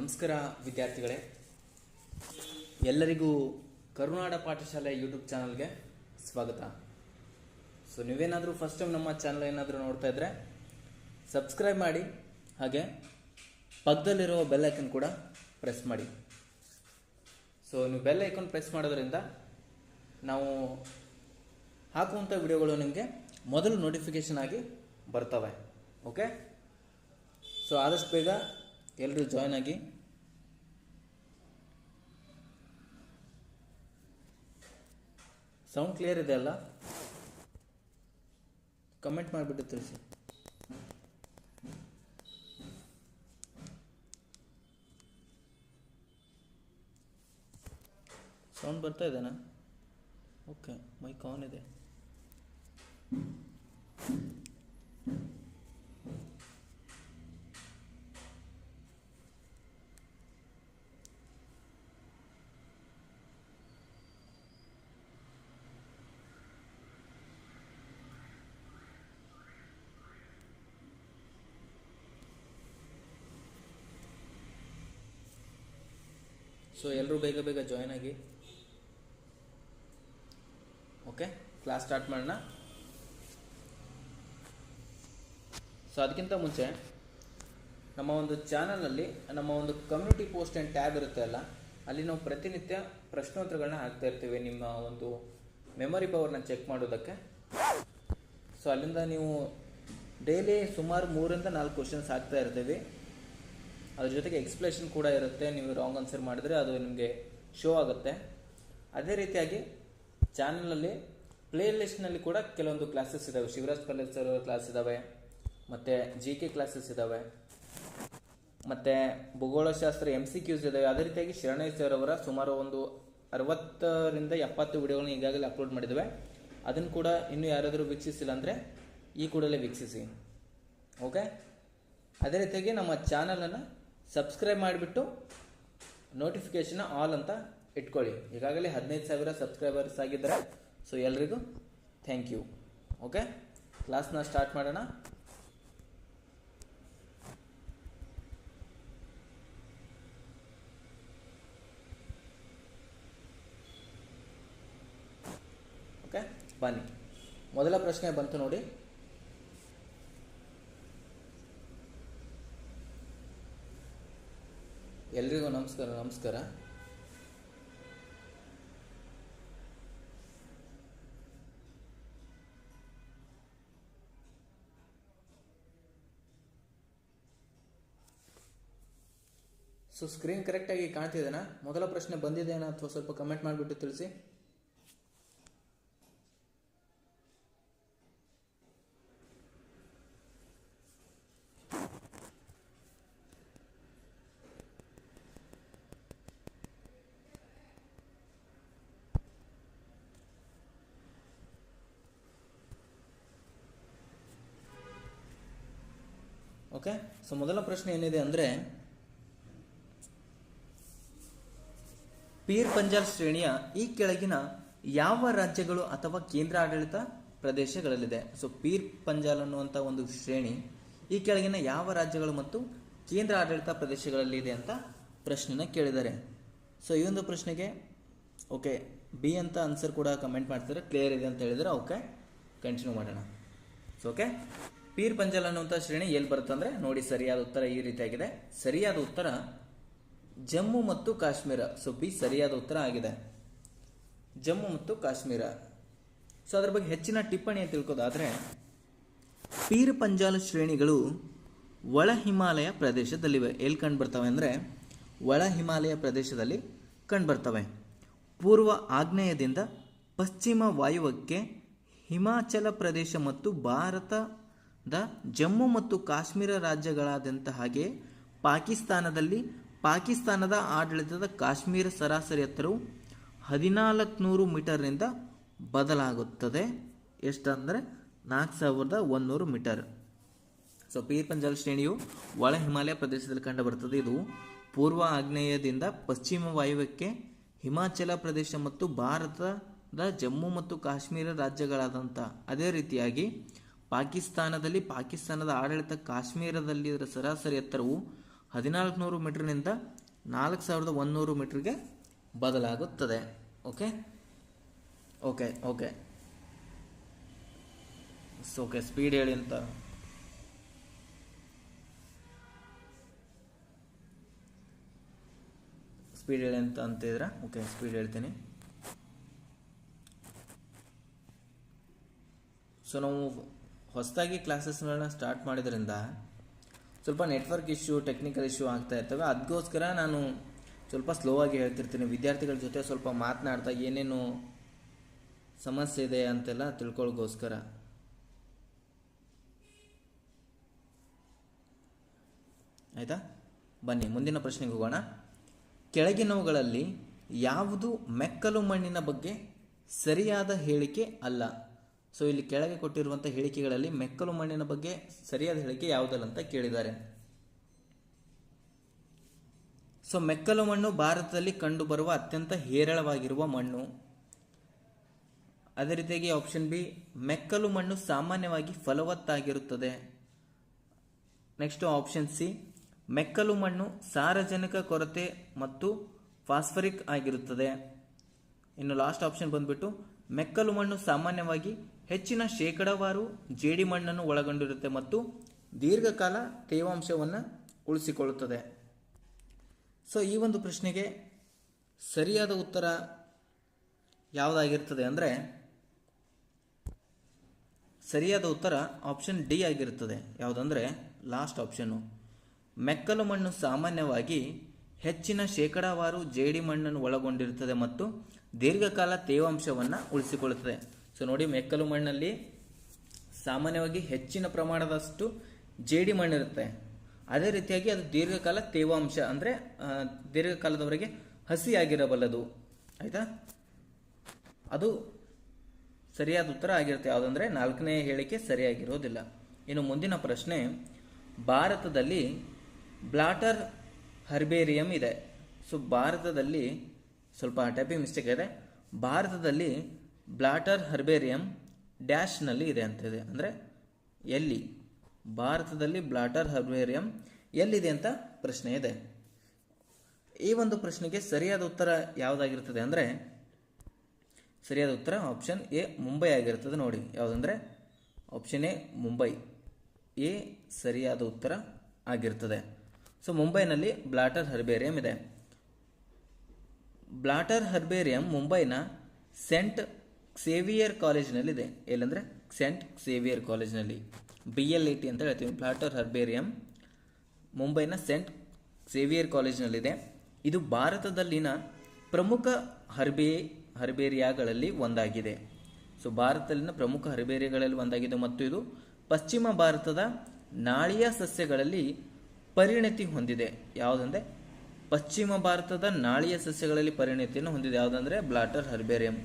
ನಮಸ್ಕಾರ ವಿದ್ಯಾರ್ಥಿಗಳೇ. ಎಲ್ಲರಿಗೂ ಕರುನಾಡ ಪಾಠಶಾಲೆ ಯೂಟ್ಯೂಬ್ ಚಾನಲ್ಗೆ ಸ್ವಾಗತ. ಸೊ ನೀವೇನಾದರೂ ಫಸ್ಟ್ ಟೈಮ್ ನಮ್ಮ ಚಾನಲ್ ಏನಾದರೂ ನೋಡ್ತಾ ಇದ್ದರೆ ಸಬ್ಸ್ಕ್ರೈಬ್ ಮಾಡಿ, ಹಾಗೆ ಪಕ್ಕದಲ್ಲಿರೋ ಬೆಲ್ ಐಕನ್ ಕೂಡ ಪ್ರೆಸ್ ಮಾಡಿ. ಸೊ ನೀವು ಬೆಲ್ ಐಕನ್ ಪ್ರೆಸ್ ಮಾಡೋದ್ರಿಂದ ನಾವು ಹಾಕುವಂಥ ವಿಡಿಯೋಗಳು ನಿಮಗೆ ಮೊದಲು ನೋಟಿಫಿಕೇಷನ್ ಆಗಿ ಬರ್ತವೆ. ಓಕೆ ಸೊ ಆದಷ್ಟು ಬೇಗ ಎಲ್ಲರೂ ಜಾಯ್ನ್ ಆಗಿ? ಸೌಂಡ್ ಕ್ಲಿಯರ್ ಇದೆ ಅಲ್ಲ? ಕಮೆಂಟ್ ಮಾಡಿಬಿಟ್ಟು ತಿಳಿಸಿ. ಸೌಂಡ್ ಬರ್ತಾ ಇದೆನಾ? ಓಕೆ ಮೈಕ್ ಆನ್ ಇದೆ. ಸೊ ಎಲ್ಲರೂ ಬೇಗ ಬೇಗ ಜಾಯ್ನ್ ಆಗಿ. ಓಕೆ ಕ್ಲಾಸ್ ಸ್ಟಾರ್ಟ್ ಮಾಡೋಣ. ಸೊ ಅದಕ್ಕಿಂತ ಮುಂಚೆ ನಮ್ಮ ಒಂದು ಚಾನಲಲ್ಲಿ ನಮ್ಮ ಒಂದು ಕಮ್ಯುನಿಟಿ ಪೋಸ್ಟ್ ಆ್ಯಂಡ್ ಟ್ಯಾಬ್ ಇರುತ್ತೆ ಅಲ್ಲ? ಅಲ್ಲಿ ನಾವು ಪ್ರತಿನಿತ್ಯ ಪ್ರಶ್ನೋತ್ತರಗಳನ್ನ ಹಾಕ್ತಾ ಇರ್ತೀವಿ. ನಿಮ್ಮ ಒಂದು ಮೆಮೊರಿ ಪವರ್ನ ಚೆಕ್ ಮಾಡೋದಕ್ಕೆ. ಸೊ ಅಲ್ಲಿಂದ ನೀವು ಡೈಲಿ ಸುಮಾರು ಮೂರಿಂದ ನಾಲ್ಕು ಕ್ವಶನ್ಸ್ ಹಾಕ್ತಾ ಇರ್ತೀವಿ. ಅದ್ರ ಜೊತೆಗೆ ಎಕ್ಸ್ಪ್ಲೇಷನ್ ಕೂಡ ಇರುತ್ತೆ. ನೀವು ರಾಂಗ್ ಆನ್ಸರ್ ಮಾಡಿದ್ರೆ ಅದು ನಿಮಗೆ ಶೋ ಆಗುತ್ತೆ. ಅದೇ ರೀತಿಯಾಗಿ ಚಾನಲಲ್ಲಿ ಪ್ಲೇ ಲಿಸ್ಟ್ನಲ್ಲಿ ಕೂಡ ಕೆಲವೊಂದು ಕ್ಲಾಸಸ್ ಇದ್ದಾವೆ ಶಿವರಾಜ್ ಕಾಲೇಜ್ ಸರ್ ಕ್ಲಾಸ್ ಇದ್ದಾವೆ ಮತ್ತು ಜಿ ಕೆ ಕ್ಲಾಸಸ್ ಇದ್ದಾವೆ ಮತ್ತು ಭೂಗೋಳಶಾಸ್ತ್ರ ಎಂ ಸಿ ಕ್ಯೂಸ್ ಇದ್ದಾವೆ ಅದೇ ರೀತಿಯಾಗಿ ಶರಣಯ್ಯ ಸರ್ ಅವರ ಸುಮಾರು ಒಂದು ಅರವತ್ತರಿಂದ ಎಪ್ಪತ್ತು ವಿಡಿಯೋಗಳನ್ನ ಈಗಾಗಲೇ ಅಪ್ಲೋಡ್ ಮಾಡಿದ್ದಾವೆ ಅದನ್ನು ಕೂಡ ಇನ್ನೂ ಯಾರಾದರೂ ವೀಕ್ಷಿಸಿಲ್ಲ ಅಂದರೆ ಈ ಕೂಡಲೇ ವೀಕ್ಷಿಸಿ. ಓಕೆ ಅದೇ ರೀತಿಯಾಗಿ ನಮ್ಮ ಚಾನಲನ್ನು ಸಬ್ಸ್ಕ್ರೈಬ್ ಮಾಡಿಬಿಟ್ಟು ನೋಟಿಫಿಕೇಷನ್ ಆಲ್ ಅಂತ ಇಟ್ಕೊಳ್ಳಿ. ಈಗಾಗಲೇ ಹದಿನೈದು ಸಾವಿರ ಸಬ್ಸ್ಕ್ರೈಬರ್ಸ್ ಆಗಿದ್ದಾರೆ. ಸೊ ಎಲ್ರಿಗೂ ಥ್ಯಾಂಕ್ ಯು ಓಕೆ ಕ್ಲಾಸ್ನ ಸ್ಟಾರ್ಟ್ ಮಾಡೋಣ. ಓಕೆ ಬನ್ನಿ. ಮೊದಲ ಪ್ರಶ್ನೆ ಬಂತು ನೋಡಿ. ಎಲ್ರಿಗೂ ನಮಸ್ಕಾರ ನಮಸ್ಕಾರ. ಸೊ ಸ್ಕ್ರೀನ್ ಕರೆಕ್ಟಾಗಿ ಕಾಣ್ತಿದ್ದೇನಾ ಮೊದಲ ಪ್ರಶ್ನೆ ಬಂದಿದೆ ಅಥವಾ ಸ್ವಲ್ಪ ಕಮೆಂಟ್ ಮಾಡಿಬಿಟ್ಟು ತಿಳಿಸಿ ಓಕೆ ಸೊ ಮೊದಲ ಪ್ರಶ್ನೆ ಏನಿದೆ ಅಂದರೆ, ಪೀರ್ ಪಂಜಾಲ್ ಶ್ರೇಣಿಯ ಈ ಕೆಳಗಿನ ಯಾವ ರಾಜ್ಯಗಳು ಅಥವಾ ಕೇಂದ್ರಾಡಳಿತ ಪ್ರದೇಶಗಳಲ್ಲಿದೆ? ಸೊ ಪೀರ್ ಪಂಜಾಲ್ ಅನ್ನುವಂಥ ಒಂದು ಶ್ರೇಣಿ ಈ ಕೆಳಗಿನ ಯಾವ ರಾಜ್ಯಗಳು ಮತ್ತು ಕೇಂದ್ರ ಆಡಳಿತ ಪ್ರದೇಶಗಳಲ್ಲಿದೆ ಅಂತ ಪ್ರಶ್ನೆನ ಕೇಳಿದ್ದಾರೆ. ಸೊ ಈ ಒಂದು ಪ್ರಶ್ನೆಗೆ ಓಕೆ ಬಿ ಅಂತ ಆನ್ಸರ್ ಕೂಡ ಕಮೆಂಟ್ ಮಾಡ್ತಾರೆ ಕ್ಲಿಯರ್ ಇದೆ ಅಂತ ಹೇಳಿದರೆ ಓಕೆ ಕಂಟಿನ್ಯೂ ಮಾಡೋಣ. ಸೊ ಓಕೆ ಪೀರ್ ಪಂಜಲ್ ಅನ್ನುವಂಥ ಶ್ರೇಣಿ ಎಲ್ಲಿ ಬರುತ್ತೆ ಅಂದರೆ ನೋಡಿ ಸರಿಯಾದ ಉತ್ತರ ಈ ರೀತಿಯಾಗಿದೆ. ಸರಿಯಾದ ಉತ್ತರ ಜಮ್ಮು ಮತ್ತು ಕಾಶ್ಮೀರ. ಸೊ ಬಿ ಸರಿಯಾದ ಉತ್ತರ ಆಗಿದೆ. ಜಮ್ಮು ಮತ್ತು ಕಾಶ್ಮೀರ. ಸೊ ಅದರ ಬಗ್ಗೆ ಹೆಚ್ಚಿನ ಟಿಪ್ಪಣಿ ತಿಳ್ಕೋದಾದ್ರೆ, ಪೀರ್ ಪಂಜಾಲ್ ಶ್ರೇಣಿಗಳು ಒಳ ಹಿಮಾಲಯ ಪ್ರದೇಶದಲ್ಲಿವೆ. ಎಲ್ಲಿ ಕಂಡು ಬರ್ತವೆ ಅಂದರೆ, ಒಳ ಹಿಮಾಲಯ ಪ್ರದೇಶದಲ್ಲಿ ಕಂಡುಬರ್ತವೆ ಪೂರ್ವ ಆಗ್ನೇಯದಿಂದ ಪಶ್ಚಿಮ ವಾಯುವಕ್ಕೆ ಹಿಮಾಚಲ ಪ್ರದೇಶ ಮತ್ತು ಭಾರತದ ಜಮ್ಮು ಮತ್ತು ಕಾಶ್ಮೀರ ರಾಜ್ಯಗಳಾದಂಥ ಹಾಗೆ ಪಾಕಿಸ್ತಾನದಲ್ಲಿ ಪಾಕಿಸ್ತಾನದ ಆಡಳಿತದ ಕಾಶ್ಮೀರ ಸರಾಸರಿ ಎತ್ತರವು ಹದಿನಾಲ್ಕುನೂರು ಮೀಟರ್ನಿಂದ ಬದಲಾಗುತ್ತದೆ. ಎಷ್ಟಂದರೆ ನಾಲ್ಕು ಸಾವಿರದ ಒಂದೂರು ಮೀಟರ್. ಸೊ, ಪೀರ್ ಪಂಜಾಲ್ ಶ್ರೇಣಿಯು ಒಳ ಹಿಮಾಲಯ ಪ್ರದೇಶದಲ್ಲಿ ಕಂಡುಬರುತ್ತದೆ. ಇದು ಪೂರ್ವ ಆಗ್ನೇಯದಿಂದ ಪಶ್ಚಿಮ ವಾಯುವ್ಯಕ್ಕೆ ಹಿಮಾಚಲ ಪ್ರದೇಶ ಮತ್ತು ಭಾರತದ ಜಮ್ಮು ಮತ್ತು ಕಾಶ್ಮೀರ ರಾಜ್ಯಗಳಾದಂಥ ಅದೇ ರೀತಿಯಾಗಿ ಪಾಕಿಸ್ತಾನದಲ್ಲಿ ಪಾಕಿಸ್ತಾನದ ಆಡಳಿತ ಕಾಶ್ಮೀರದಲ್ಲಿ ಇದರ ಸರಾಸರಿ ಎತ್ತರವು ಹದಿನಾಲ್ಕುನೂರು ಮೀಟ್ರ್ನಿಂದ ನಾಲ್ಕು ಸಾವಿರದ ಒಂದುನೂರು ಮೀಟ್ರಿಗೆ ಬದಲಾಗುತ್ತದೆ. Okay? Okay okay. Okay speed ಹೇಳಿ ಅಂತ. ಸ್ಪೀಡ್ ಹೇಳಿ ಅಂತ ಅಂತಿದ್ರ ಓಕೆ ಸ್ಪೀಡ್ ಹೇಳ್ತೀನಿ. ಸೊ ನಾವು ಹೊಸದಾಗಿ ಕ್ಲಾಸಸ್ಗಳನ್ನ ಸ್ಟಾರ್ಟ್ ಮಾಡಿದ್ರಿಂದ ಸ್ವಲ್ಪ ನೆಟ್ವರ್ಕ್ ಇಶ್ಯೂ, ಟೆಕ್ನಿಕಲ್ ಇಶ್ಯೂ ಆಗ್ತಾ ಇರ್ತವೆ. ಅದಕ್ಕೋಸ್ಕರ ನಾನು ಸ್ವಲ್ಪ ಸ್ಲೋ ಆಗಿ ಹೇಳ್ತಿರ್ತೀನಿ. ವಿದ್ಯಾರ್ಥಿಗಳ ಜೊತೆ ಸ್ವಲ್ಪ ಮಾತನಾಡ್ತಾ ಏನೇನು ಸಮಸ್ಯೆ ಇದೆ ಅಂತೆಲ್ಲ ತಿಳ್ಕೊಳ್ಗೋಸ್ಕರ. ಆಯಿತಾ? ಬನ್ನಿ, ಮುಂದಿನ ಪ್ರಶ್ನೆಗೆ ಹೋಗೋಣ. ಕೆಳಗಿನವುಗಳಲ್ಲಿ ಯಾವುದು ಮೆಕ್ಕಲು ಮಣ್ಣಿನ ಬಗ್ಗೆ ಸರಿಯಾದ ಹೇಳಿಕೆ ಅಲ್ಲ? ಸೊ ಇಲ್ಲಿ ಕೆಳಗೆ ಕೊಟ್ಟಿರುವಂಥ ಹೇಳಿಕೆಗಳಲ್ಲಿ ಮೆಕ್ಕಲು ಮಣ್ಣಿನ ಬಗ್ಗೆ ಸರಿಯಾದ ಹೇಳಿಕೆ ಯಾವುದಲ್ಲ ಅಂತ ಕೇಳಿದ್ದಾರೆ. ಸೊ ಮೆಕ್ಕಲು ಮಣ್ಣು ಭಾರತದಲ್ಲಿ ಕಂಡುಬರುವ ಅತ್ಯಂತ ಹೇರಳವಾಗಿರುವ ಮಣ್ಣು. ಅದೇ ರೀತಿಯಾಗಿ ಆಪ್ಷನ್ ಬಿ ಮೆಕ್ಕಲು ಮಣ್ಣು ಸಾಮಾನ್ಯವಾಗಿ ಫಲವತ್ತಾಗಿರುತ್ತದೆ. ನೆಕ್ಸ್ಟ್ ಆಪ್ಷನ್ ಸಿ ಮೆಕ್ಕಲು ಮಣ್ಣು ಸಾರಜನಕ ಕೊರತೆ ಮತ್ತು ಫಾಸ್ಫರಿಕ್ ಆಗಿರುತ್ತದೆ. ಇನ್ನು ಲಾಸ್ಟ್ ಆಪ್ಷನ್ ಬಂದ್ಬಿಟ್ಟು, ಮೆಕ್ಕಲು ಮಣ್ಣು ಸಾಮಾನ್ಯವಾಗಿ ಹೆಚ್ಚಿನ ಶೇಕಡಾವಾರು ಜೇಡಿ ಮಣ್ಣನ್ನು ಒಳಗೊಂಡಿರುತ್ತೆ ಮತ್ತು ದೀರ್ಘಕಾಲ ತೇವಾಂಶವನ್ನು ಉಳಿಸಿಕೊಳ್ಳುತ್ತದೆ. ಸೊ ಈ ಒಂದು ಪ್ರಶ್ನೆಗೆ ಸರಿಯಾದ ಉತ್ತರ ಯಾವುದಾಗಿರ್ತದೆ ಅಂದರೆ ಸರಿಯಾದ ಉತ್ತರ ಆಪ್ಷನ್ ಡಿ ಆಗಿರುತ್ತದೆ. ಯಾವುದಂದರೆ ಲಾಸ್ಟ್ ಆಪ್ಷನ್ನು ಮೆಕ್ಕಲು ಮಣ್ಣು ಸಾಮಾನ್ಯವಾಗಿ ಹೆಚ್ಚಿನ ಶೇಕಡಾವಾರು ಜೇಡಿ ಮಣ್ಣನ್ನು ಒಳಗೊಂಡಿರುತ್ತದೆ ಮತ್ತು ದೀರ್ಘಕಾಲ ತೇವಾಂಶವನ್ನು ಉಳಿಸಿಕೊಳ್ಳುತ್ತದೆ. ಸೊ ನೋಡಿ ಮೆಕ್ಕಲು ಮಣ್ಣಲ್ಲಿ ಸಾಮಾನ್ಯವಾಗಿ ಹೆಚ್ಚಿನ ಪ್ರಮಾಣದಷ್ಟು ಜೇಡಿ ಮಣ್ಣಿರುತ್ತೆ. ಅದೇ ರೀತಿಯಾಗಿ ಅದು ದೀರ್ಘಕಾಲ ತೇವಾಂಶ, ಅಂದರೆ ದೀರ್ಘಕಾಲದವರೆಗೆ ಹಸಿಯಾಗಿರಬಲ್ಲದು. ಆಯಿತಾ? ಅದು ಸರಿಯಾದ ಉತ್ತರ ಆಗಿರುತ್ತೆ. ಯಾವುದಂದ್ರೆ, ನಾಲ್ಕನೇ ಹೇಳಿಕೆ ಸರಿಯಾಗಿರೋದಿಲ್ಲ. ಇನ್ನು ಮುಂದಿನ ಪ್ರಶ್ನೆ, ಭಾರತದಲ್ಲಿ ಬ್ಲಾಟರ್ ಹರ್ಬೇರಿಯಂ ಇದೆ. ಸೊ ಭಾರತದಲ್ಲಿ, ಸ್ವಲ್ಪ ಟೈಪಿಂಗ್ ಮಿಸ್ಟೇಕ್ ಇದೆ ಭಾರತದಲ್ಲಿ ಬ್ಲಾಟರ್ ಹರ್ಬೇರಿಯಂ ಡ್ಯಾಶ್ನಲ್ಲಿ ಇದೆ ಅಂತ ಇದೆ. ಅಂದರೆ ಎಲ್ಲಿ? ಭಾರತದಲ್ಲಿ ಬ್ಲಾಟರ್ ಹರ್ಬೇರಿಯಂ ಎಲ್ಲಿದೆ ಅಂತ ಪ್ರಶ್ನೆ ಇದೆ. ಈ ಒಂದು ಪ್ರಶ್ನೆಗೆ ಸರಿಯಾದ ಉತ್ತರ ಯಾವುದಾಗಿರ್ತದೆ ಅಂದರೆ, ಸರಿಯಾದ ಉತ್ತರ ಆಪ್ಷನ್ ಎ ಮುಂಬೈ ಆಗಿರ್ತದೆ ನೋಡಿ. ಯಾವುದಂದರೆ, ಆಪ್ಷನ್ ಎ ಮುಂಬೈ. ಎ ಸರಿಯಾದ ಉತ್ತರ ಆಗಿರ್ತದೆ. ಸೊ ಮುಂಬೈನಲ್ಲಿ ಬ್ಲಾಟರ್ ಹರ್ಬೇರಿಯಂ ಇದೆ. ಬ್ಲಾಟರ್ ಹರ್ಬೇರಿಯಂ ಮುಂಬೈನ ಸೆಂಟ್ ಸೇವಿಯರ್ ಕಾಲೇಜ್ನಲ್ಲಿದೆ ಎಲ್ಲಂದರೆ ಸೆಂಟ್ ಸೇವಿಯರ್ ಕಾಲೇಜ್ನಲ್ಲಿ ಬಿ ಎಲ್ ಐ ಟಿ ಅಂತ ಹೇಳ್ತೀವಿ. ಪ್ಲಾಟರ್ ಹರ್ಬೇರಿಯಂ ಮುಂಬೈನ ಸೆಂಟ್ ಸೇವಿಯರ್ ಕಾಲೇಜ್ನಲ್ಲಿದೆ ಇದು ಭಾರತದಲ್ಲಿನ ಪ್ರಮುಖ ಹರ್ಬೇ, ಹರ್ಬೇರಿಯಾಗಳಲ್ಲಿ ಒಂದಾಗಿದೆ. ಸೊ ಭಾರತದಲ್ಲಿನ ಪ್ರಮುಖ ಹರ್ಬೇರಿಯಾಗಳಲ್ಲಿ ಒಂದಾಗಿದೆ. ಮತ್ತು ಇದು ಪಶ್ಚಿಮ ಭಾರತದ ನಾಳಿಯ ಸಸ್ಯಗಳಲ್ಲಿ ಪರಿಣತಿ ಹೊಂದಿದೆ. ಯಾವುದಂದ್ರೆ? ಪಶ್ಚಿಮ ಭಾರತದ ನಾಳಿಯ ಸಸ್ಯಗಳಲ್ಲಿ ಪರಿಣತಿಯನ್ನು ಹೊಂದಿದೆ. ಯಾವುದಂದ್ರೆ? ಬ್ಲಾಟರ್ ಹರ್ಬೇರಿಯಂ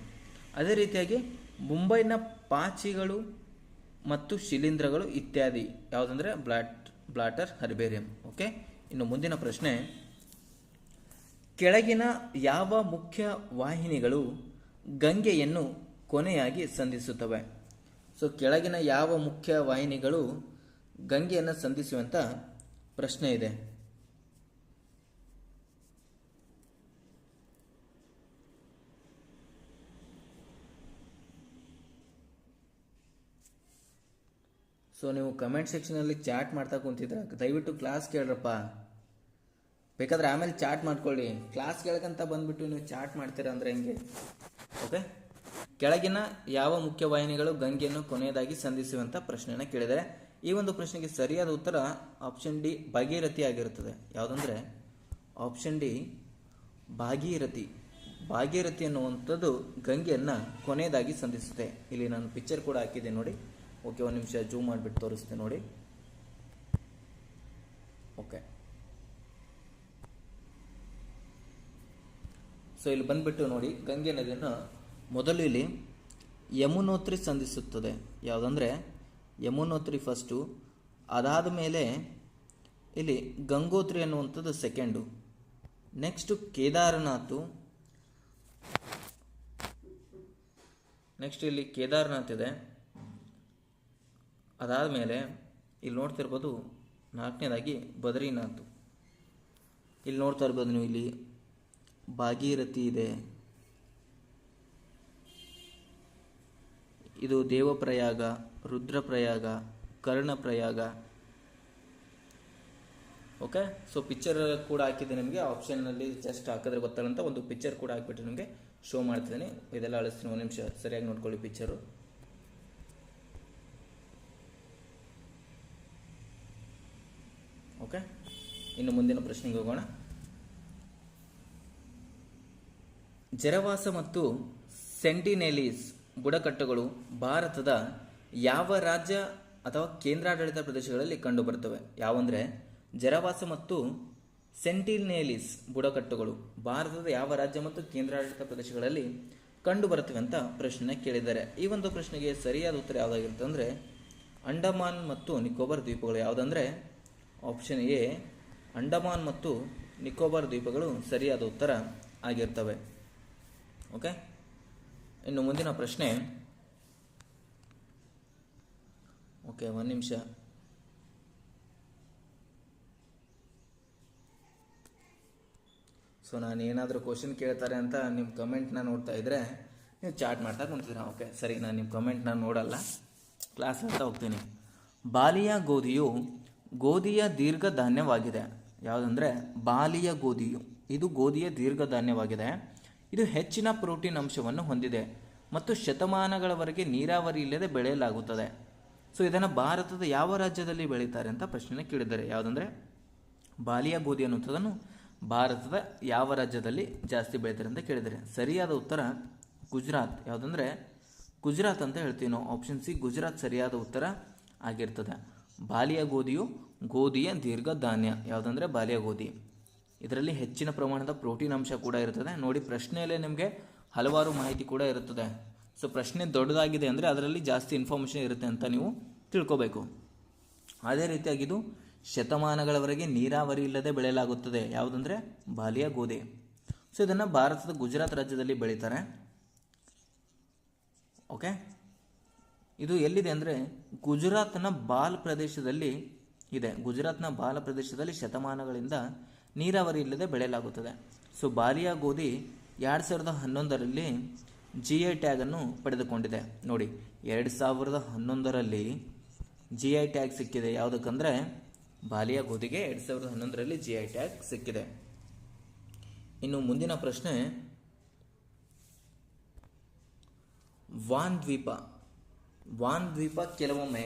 ಅದೇ ರೀತಿಯಾಗಿ ಮುಂಬೈನ ಪಾಚಿಗಳು ಮತ್ತು ಶಿಲೀಂಧ್ರಗಳು ಇತ್ಯಾದಿ. ಯಾವುದಂದ್ರೆ ಬ್ಲಾಟ್, ಬ್ಲಾಟರ್, ಹರ್ಬೇರಿಯಂ. ಓಕೆ? ಇನ್ನು ಮುಂದಿನ ಪ್ರಶ್ನೆ. ಕೆಳಗಿನ ಯಾವ ಮುಖ್ಯ ವಾಹಿನಿಗಳು ಗಂಗೆಯನ್ನು ಕೊನೆಯಾಗಿ ಸಂಧಿಸುತ್ತವೆ? ಸೊ, ಕೆಳಗಿನ ಯಾವ ಮುಖ್ಯ ವಾಹಿನಿಗಳು ಗಂಗೆಯನ್ನು ಸಂಧಿಸುವಂಥ ಪ್ರಶ್ನೆ ಇದೆ. ಸೊ ನೀವು ಕಮೆಂಟ್ ಸೆಕ್ಷನಲ್ಲಿ ಚಾಟ್ ಮಾಡ್ತಾ ಕುಂತಿದ್ರೆ, ದಯವಿಟ್ಟು ಕ್ಲಾಸ್ ಕೇಳ್ರಪ್ಪ. ಬೇಕಾದ್ರೆ ಆಮೇಲೆ ಚಾಟ್ ಮಾಡ್ಕೊಳ್ಳಿ. ಕ್ಲಾಸ್ ಕೇಳಕಂತ ಬಂದ್ಬಿಟ್ಟು ನೀವು ಚಾಟ್ ಮಾಡ್ತೀರ ಅಂದರೆ ಹೆಂಗೆ? ಓಕೆ ಕೆಳಗಿನ ಯಾವ ಮುಖ್ಯ ವಾಹಿನಿಗಳು ಗಂಗೆಯನ್ನು ಕೊನೆಯದಾಗಿ ಸಂಧಿಸುವಂಥ ಪ್ರಶ್ನೆಯನ್ನು ಕೇಳಿದರೆ, ಈ ಒಂದು ಪ್ರಶ್ನೆಗೆ ಸರಿಯಾದ ಉತ್ತರ ಆಪ್ಷನ್ ಡಿ ಭಾಗೀರಥಿ ಆಗಿರುತ್ತದೆ. ಯಾವುದಂದರೆ ಆಪ್ಷನ್ ಡಿ ಭಾಗೀರಥಿ. ಭಾಗೀರಥಿ ಅನ್ನುವಂಥದ್ದು ಗಂಗೆಯನ್ನು ಕೊನೆಯದಾಗಿ ಸಂಧಿಸುತ್ತೆ. ಇಲ್ಲಿ ನಾನು ಪಿಕ್ಚರ್ ಕೂಡ ಹಾಕಿದ್ದೆ ನೋಡಿ. ಓಕೆ, ಒಂದು ನಿಮಿಷ ಜೂಮ್ ಮಾಡಿಬಿಟ್ಟು ತೋರಿಸ್ತೀನಿ ನೋಡಿ. ಓಕೆ. ಸೊ ಇಲ್ಲಿ ಬಂದ್ಬಿಟ್ಟು ನೋಡಿ, ಗಂಗೆ ನದಿಯನ್ನು ಮೊದಲು ಇಲ್ಲಿ ಯಮುನೋತ್ರಿ ಸಂಧಿಸುತ್ತದೆ. ಯಾವುದಂದರೆ, ಯಮುನೋತ್ರಿ ಫಸ್ಟು ಅದಾದ ಮೇಲೆ ಇಲ್ಲಿ ಗಂಗೋತ್ರಿ ಅನ್ನುವಂಥದ್ದು ಸೆಕೆಂಡು ನೆಕ್ಸ್ಟು ಕೇದಾರನಾಥು. ನೆಕ್ಸ್ಟ್ ಇಲ್ಲಿ ಕೇದಾರನಾಥ್ ಇದೆ. ಅದಾದ ಮೇಲೆ ಇಲ್ಲಿ ನೋಡ್ತಿರ್ಬೋದು ನಾಲ್ಕನೇದಾಗಿ ಬದರಿನಾಥ್. ಇಲ್ಲಿ ನೋಡ್ತಾ ಇರ್ಬೋದು ನೀವು ಇಲ್ಲಿ ಭಾಗೀರಥಿ ಇದೆ. ಇದು Devprayag, Rudraprayag, Karnaprayag. Okay so picture ಕೂಡ ಹಾಕಿದ್ದೆ ನಿಮಗೆ. ಆಪ್ಷನ್ನಲ್ಲಿ ಜಸ್ಟ್ ಹಾಕಿದ್ರೆ ಗೊತ್ತಾಗಂತ ಒಂದು ಪಿಕ್ಚರ್ ಕೂಡ ಹಾಕ್ಬಿಟ್ಟು ನಿಮಗೆ ಶೋ ಮಾಡ್ತಿದ್ದೀನಿ. ಇದೆಲ್ಲ ಅಳಿಸ್ತೀನಿ, ಒಂದು ನಿಮಿಷ. ಸರಿಯಾಗಿ ನೋಡ್ಕೊಳ್ಳಿ ಪಿಕ್ಚರು ಓಕೆ ಇನ್ನು ಮುಂದಿನ ಪ್ರಶ್ನೆಗೆ ಹೋಗೋಣ. ಜರವಾಸ ಮತ್ತು ಸೆಂಟಿನೆಲೀಸ್ ಬುಡಕಟ್ಟುಗಳು ಭಾರತದ ಯಾವ ರಾಜ್ಯ ಅಥವಾ ಕೇಂದ್ರಾಡಳಿತ ಪ್ರದೇಶಗಳಲ್ಲಿ ಕಂಡುಬರುತ್ತವೆ? ಯಾವಂದ್ರೆ ಜರವಾಸ ಮತ್ತು ಸೆಂಟಿನೇಲಿಸ್ ಬುಡಕಟ್ಟುಗಳು ಭಾರತದ ಯಾವ ರಾಜ್ಯ ಮತ್ತು ಕೇಂದ್ರಾಡಳಿತ ಪ್ರದೇಶಗಳಲ್ಲಿ ಕಂಡುಬರುತ್ತವೆ ಅಂತ ಪ್ರಶ್ನೆ ಕೇಳಿದ್ದಾರೆ. ಈ ಒಂದು ಪ್ರಶ್ನೆಗೆ ಸರಿಯಾದ ಉತ್ತರ ಯಾವುದಾಗಿರುತ್ತೆ ಅಂದರೆ ಅಂಡಮಾನ್ ಮತ್ತು ನಿಕೋಬಾರ್ ದ್ವೀಪಗಳು ಯಾವುದಂದ್ರೆ ಆಪ್ಷನ್ ಎ ಅಂಡಮಾನ್ ಮತ್ತು ನಿಕೋಬಾರ್ ದ್ವೀಪಗಳು ಸರಿಯಾದ ಉತ್ತರ ಆಗಿರ್ತವೆ. ಓಕೆ ಇನ್ನು ಮುಂದಿನ ಪ್ರಶ್ನೆ. ಓಕೆ ಒಂದು ನಿಮಿಷ. ಸೊ ನಾನು ಏನಾದರೂ ಕ್ವಶನ್ ಕೇಳ್ತಾರೆ ಅಂತ ನಿಮ್ಮ ಕಮೆಂಟ್ನ ನೋಡ್ತಾ ಇದ್ರೆ ನೀವು ಚಾಟ್ ಮಾಡ್ತಾ ಕುಂತಿದ್ದೀರಾ? ಓಕೆ ಸರಿ, ನಾನು ನಿಮ್ಮ ಕಮೆಂಟ್ನ ನೋಡಲ್ಲ. ಕ್ಲಾಸ್ ಅಂತ ಹೋಗ್ತೀನಿ. ಬಾಲಿಯ ಗೋಧಿಯು ಗೋಧಿಯ ದೀರ್ಘ ಧಾನ್ಯವಾಗಿದೆ ಯಾವುದಂದ್ರೆ ಬಾಲಿಯ ಗೋಧಿಯು. ಇದು ಗೋಧಿಯ ದೀರ್ಘ ಧಾನ್ಯವಾಗಿದೆ ಇದು ಹೆಚ್ಚಿನ ಪ್ರೋಟೀನ್ ಅಂಶವನ್ನು ಹೊಂದಿದೆ ಮತ್ತು ಶತಮಾನಗಳವರೆಗೆ ನೀರಾವರಿ ಇಲ್ಲದೆ ಬೆಳೆಯಲಾಗುತ್ತದೆ. ಸೊ, ಇದನ್ನು ಭಾರತದ ಯಾವ ರಾಜ್ಯದಲ್ಲಿ ಬೆಳೀತಾರೆ ಅಂತ ಪ್ರಶ್ನೆ ಕೇಳಿದ್ದಾರೆ. ಯಾವುದಂದರೆ ಬಾಲಿಯ ಗೋಧಿ ಅನ್ನುವಂಥದ್ದನ್ನು ಭಾರತದ ಯಾವ ರಾಜ್ಯದಲ್ಲಿ ಜಾಸ್ತಿ ಬೆಳೀತಾರೆ ಅಂತ ಕೇಳಿದ್ದಾರೆ. ಸರಿಯಾದ ಉತ್ತರ ಗುಜರಾತ್. ಯಾವುದಂದರೆ ಗುಜರಾತ್ ಅಂತ ಹೇಳ್ತೀವಿ ನಾವು. ಆಪ್ಷನ್ ಸಿ ಗುಜರಾತ್ ಸರಿಯಾದ ಉತ್ತರ ಆಗಿರ್ತದೆ. ಬಾಲಿಯ ಗೋಧಿಯು ಗೋಧಿಯ ದೀರ್ಘ ಧಾನ್ಯ ಯಾವುದಂದ್ರೆ ಬಾಲಿಯ ಗೋಧಿ. ಇದರಲ್ಲಿ ಹೆಚ್ಚಿನ ಪ್ರಮಾಣದ ಪ್ರೋಟೀನ್ ಅಂಶ ಕೂಡ ಇರ್ತದೆ. ನೋಡಿ, ಪ್ರಶ್ನೆಯಲ್ಲೇ ನಿಮಗೆ ಹಲವಾರು ಮಾಹಿತಿ ಕೂಡ ಇರುತ್ತದೆ ಸೊ ಪ್ರಶ್ನೆ ದೊಡ್ಡದಾಗಿದೆ ಅಂದರೆ ಅದರಲ್ಲಿ ಜಾಸ್ತಿ ಇನ್ಫಾರ್ಮೇಷನ್ ಇರುತ್ತೆ ಅಂತ ನೀವು ತಿಳ್ಕೋಬೇಕು. ಅದೇ ರೀತಿಯಾಗಿದು ಶತಮಾನಗಳವರೆಗೆ ನೀರಾವರಿ ಇಲ್ಲದೆ ಬೆಳೆಯಲಾಗುತ್ತದೆ. ಯಾವುದಂದ್ರೆ ಬಾಲಿಯ ಗೋಧಿ. ಸೊ ಇದನ್ನು ಭಾರತದ ಗುಜರಾತ್ ರಾಜ್ಯದಲ್ಲಿ ಬೆಳೀತಾರೆ. ಓಕೆ ಇದು ಎಲ್ಲಿದೆ ಅಂದರೆ ಗುಜರಾತ್ನ ಬಾಲ್ ಪ್ರದೇಶದಲ್ಲಿ ಇದೆ. ಗುಜರಾತ್ನ ಬಾಲ ಪ್ರದೇಶದಲ್ಲಿ ಶತಮಾನಗಳಿಂದ ನೀರಾವರಿ ಇಲ್ಲದೆ ಬೆಳೆಯಲಾಗುತ್ತದೆ. ಸೊ, ಬಾಲಿಯಾ ಗೋಧಿ ಎರಡು ಸಾವಿರದ ಹನ್ನೊಂದರಲ್ಲಿ ಜಿ ಐ ಟ್ಯಾಗನ್ನು ಪಡೆದುಕೊಂಡಿದೆ. ನೋಡಿ, ಎರಡು ಸಾವಿರದ ಹನ್ನೊಂದರಲ್ಲಿ ಜಿ ಐ ಟ್ಯಾಗ್ ಸಿಕ್ಕಿದೆ. ಯಾವುದಕ್ಕಂದರೆ ಬಾಲಿಯಾ ಗೋಧಿಗೆ ಎರಡು ಸಾವಿರದ ಹನ್ನೊಂದರಲ್ಲಿ ಜಿ ಐ ಟ್ಯಾಗ್ ಸಿಕ್ಕಿದೆ. ಇನ್ನು ಮುಂದಿನ ಪ್ರಶ್ನೆ, ವಾನ್ ದ್ವೀಪ. ವಾನ್ ದ್ವೀಪ ಕೆಲವೊಮ್ಮೆ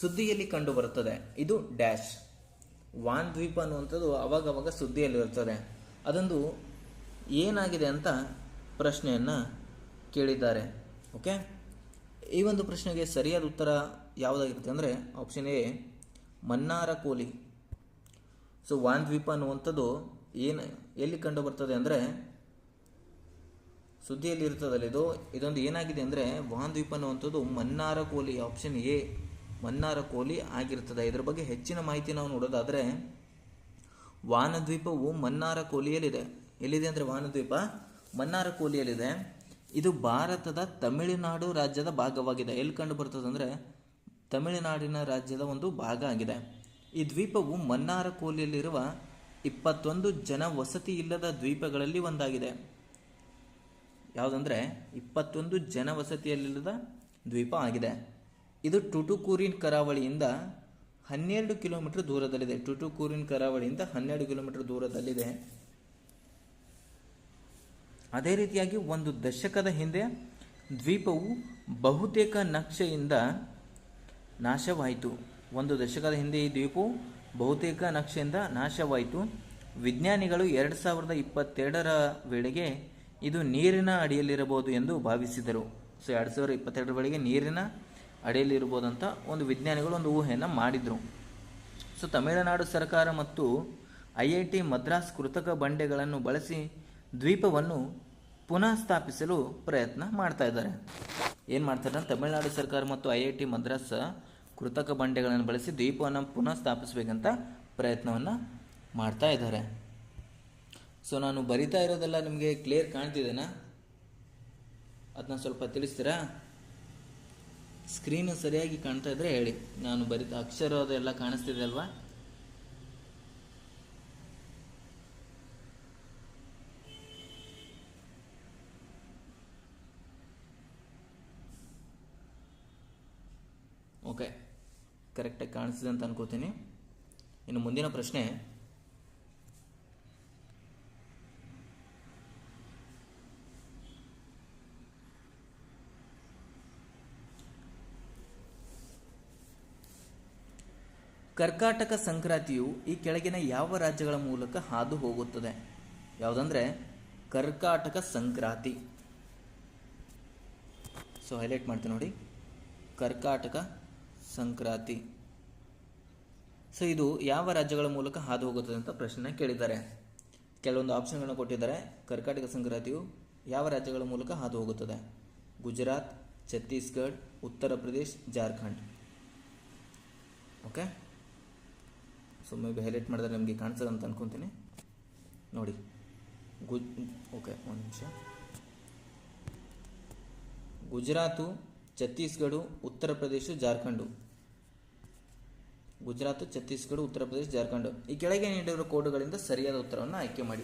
ಸುದ್ದಿಯಲ್ಲಿ ಕಂಡುಬರುತ್ತದೆ. ಇದು ಡ್ಯಾಶ್. ವಾನ್ ದ್ವೀಪ ಅನ್ನುವಂಥದ್ದು ಅವಾಗವಾಗ ಸುದ್ದಿಯಲ್ಲಿ ಇರ್ತದೆ ಅದೊಂದು ಏನಾಗಿದೆ ಅಂತ ಪ್ರಶ್ನೆಯನ್ನು ಕೇಳಿದ್ದಾರೆ. ಓಕೆ? ಈ ಒಂದು ಪ್ರಶ್ನೆಗೆ ಸರಿಯಾದ ಉತ್ತರ ಯಾವುದಾಗಿರುತ್ತೆ ಅಂದರೆ ಆಪ್ಷನ್ ಎ, ಮನ್ನಾರ ಕೋಲಿ. ಸೊ ವಾನ್ ದ್ವೀಪ ಅನ್ನುವಂಥದ್ದು ಏನು, ಎಲ್ಲಿ ಕಂಡು ಬರ್ತದೆ ಅಂದರೆ ಸುದ್ದಿಯಲ್ಲಿ ಇರ್ತದಲ್ಲ ಇದು? ಇದೊಂದು ಏನಾಗಿದೆ ಅಂದರೆ ವಾಹನ ದ್ವೀಪ ಅನ್ನುವಂಥದ್ದು ಮನ್ನಾರ ಕೋಲಿ ಆಪ್ಷನ್ ಎ, ಮನ್ನಾರ ಕೋಲಿ ಆಗಿರ್ತದೆ. ಇದರ ಬಗ್ಗೆ ಹೆಚ್ಚಿನ ಮಾಹಿತಿ ನಾವು ನೋಡೋದಾದರೆ ವಾನದ್ವೀಪವು ಮನ್ನಾರ ಕೋಲಿಯಲ್ಲಿದೆ. ಎಲ್ಲಿದೆ ಅಂದರೆ ವಾನದ್ವೀಪ ಮನ್ನಾರ ಕೋಲಿಯಲ್ಲಿದೆ. ಇದು ಭಾರತದ ತಮಿಳುನಾಡು ರಾಜ್ಯದ ಭಾಗವಾಗಿದೆ. ಎಲ್ಲಿ ಕಂಡು ಬರ್ತದೆ ಅಂದರೆ, ತಮಿಳುನಾಡಿನ ರಾಜ್ಯದ ಒಂದು ಭಾಗ ಆಗಿದೆ. ಈ ದ್ವೀಪವು ಮನ್ನಾರ ಕೋಲಿಯಲ್ಲಿರುವ ಇಪ್ಪತ್ತೊಂದು ಜನ ವಸತಿ ಇಲ್ಲದ ದ್ವೀಪಗಳಲ್ಲಿ ಒಂದಾಗಿದೆ. ಯಾವುದಂದ್ರೆ ಇಪ್ಪತ್ತೊಂದು ಜನ ವಸತಿಯಲ್ಲಿಲ್ಲದ ದ್ವೀಪ ಆಗಿದೆ. ಇದು ಟುಟುಕೂರಿನ್ ಕರಾವಳಿಯಿಂದ ಹನ್ನೆರಡು ಕಿಲೋಮೀಟರ್ ದೂರದಲ್ಲಿದೆ. ಟುಟುಕೂರಿನ್ ಕರಾವಳಿಯಿಂದ ಹನ್ನೆರಡು ಕಿಲೋಮೀಟರ್ ದೂರದಲ್ಲಿದೆ. ಅದೇ ರೀತಿಯಾಗಿ ಒಂದು ದಶಕದ ಹಿಂದೆ ದ್ವೀಪವು ಬಹುತೇಕ ನಕ್ಷೆಯಿಂದ ನಾಶವಾಯಿತು. ಒಂದು ದಶಕದ ಹಿಂದೆ ಈ ದ್ವೀಪವು ಬಹುತೇಕ ನಕ್ಷೆಯಿಂದ ನಾಶವಾಯಿತು. ವಿಜ್ಞಾನಿಗಳು ಎರಡು ಸಾವಿರದ ಇಪ್ಪತ್ತೆರಡರ ವೇಳೆಗೆ ಇದು ನೀರಿನ ಅಡಿಯಲ್ಲಿರಬಹುದು ಎಂದು ಭಾವಿಸಿದರು. ಸೊ, ಎರಡು ಸಾವಿರದ ಇಪ್ಪತ್ತೆರಡರ ವೇಳೆಗೆ ನೀರಿನ ಅಡಿಯಲ್ಲಿರ್ಬೋದು ಅಂತ ಒಂದು ವಿಜ್ಞಾನಿಗಳು ಒಂದು ಊಹೆಯನ್ನು ಮಾಡಿದರು. ಸೊ, ತಮಿಳುನಾಡು ಸರ್ಕಾರ ಮತ್ತು ಐ ಐ ಟಿ ಮದ್ರಾಸ್ ಕೃತಕ ಬಂಡೆಗಳನ್ನು ಬಳಸಿ ದ್ವೀಪವನ್ನು ಪುನಃ ಸ್ಥಾಪಿಸಲು ಪ್ರಯತ್ನ ಮಾಡ್ತಾ ಇದ್ದಾರೆ. ಏನು ಮಾಡ್ತಾರೆ ತಮಿಳುನಾಡು ಸರ್ಕಾರ ಮತ್ತು ಐ ಐ ಟಿ ಮದ್ರಾಸ್ ಕೃತಕ ಬಂಡೆಗಳನ್ನು ಬಳಸಿ ದ್ವೀಪವನ್ನು ಪುನಃ ಸ್ಥಾಪಿಸಬೇಕಂತ ಪ್ರಯತ್ನವನ್ನು ಮಾಡ್ತಾ ಇದ್ದಾರೆ. ಸೊ ನಾನು ಬರಿತಾ ಇರೋದೆಲ್ಲ ನಿಮಗೆ ಕ್ಲಿಯರ್ ಕಾಣ್ತಿದ್ದೇನಾ ಅದನ್ನ ಸ್ವಲ್ಪ ತಿಳಿಸ್ತೀರಾ? ಸ್ಕ್ರೀನು ಸರಿಯಾಗಿ ಕಾಣ್ತಾ ಇದ್ರೆ ಹೇಳಿ. ನಾನು ಬರಿತ ಅಕ್ಷರ ಅದೆಲ್ಲ ಕಾಣಿಸ್ತಿದೆ ಅಲ್ವಾ ಓಕೆ ಕರೆಕ್ಟಾಗಿ ಕಾಣಿಸ್ತಿದೆ ಅಂತ ಅನ್ಕೋತೀನಿ. ಇನ್ನು ಮುಂದಿನ ಪ್ರಶ್ನೆ. ಕರ್ಕಾಟಕ ಸಂಕ್ರಾಂತಿಯು ಈ ಕೆಳಗಿನ ಯಾವ ರಾಜ್ಯಗಳ ಮೂಲಕ ಹಾದು ಹೋಗುತ್ತದೆ? ಯಾವುದಂದ್ರೆ ಕರ್ಕಾಟಕ ಸಂಕ್ರಾಂತಿ. ಸೊ ಹೈಲೈಟ್ ಮಾಡ್ತೀನಿ ನೋಡಿ. ಕರ್ಕಾಟಕ ಸಂಕ್ರಾಂತಿ. ಸೊ ಇದು ಯಾವ ರಾಜ್ಯಗಳ ಮೂಲಕ ಹಾದು ಹೋಗುತ್ತದೆ ಅಂತ ಪ್ರಶ್ನೆ ಕೇಳಿದ್ದಾರೆ. ಕೆಲವೊಂದು ಆಪ್ಷನ್ಗಳನ್ನು ಕೊಟ್ಟಿದ್ದಾರೆ. ಕರ್ಕಾಟಕ ಸಂಕ್ರಾಂತಿಯು ಯಾವ ರಾಜ್ಯಗಳ ಮೂಲಕ ಹಾದು ಹೋಗುತ್ತದೆ? Gujarat, Chhattisgarh, Uttar Pradesh, Jharkhand. Okay so maybe highlight ಮಾಡಿದ್ರೆ ನಿಮಗೆ ಕಾಣಿಸೋದು ಅಂತ ಅನ್ಕೊತೀನಿ. ನೋಡಿ. ಗುಜ್ ಓಕೆ ಒಂದು ನಿಮಿಷ. ಗುಜರಾತು ಛತ್ತೀಸ್ಗಢ ಉತ್ತರ ಪ್ರದೇಶ, ಜಾರ್ಖಂಡು. ಗುಜರಾತ್ ಛತ್ತೀಸ್ಗಢ ಉತ್ತರ ಪ್ರದೇಶ, ಜಾರ್ಖಂಡ್. ಈ ಕೆಳಗೆ ನೀಡಿರುವ ಕೋಡುಗಳಿಂದ ಸರಿಯಾದ ಉತ್ತರವನ್ನು ಆಯ್ಕೆ ಮಾಡಿ.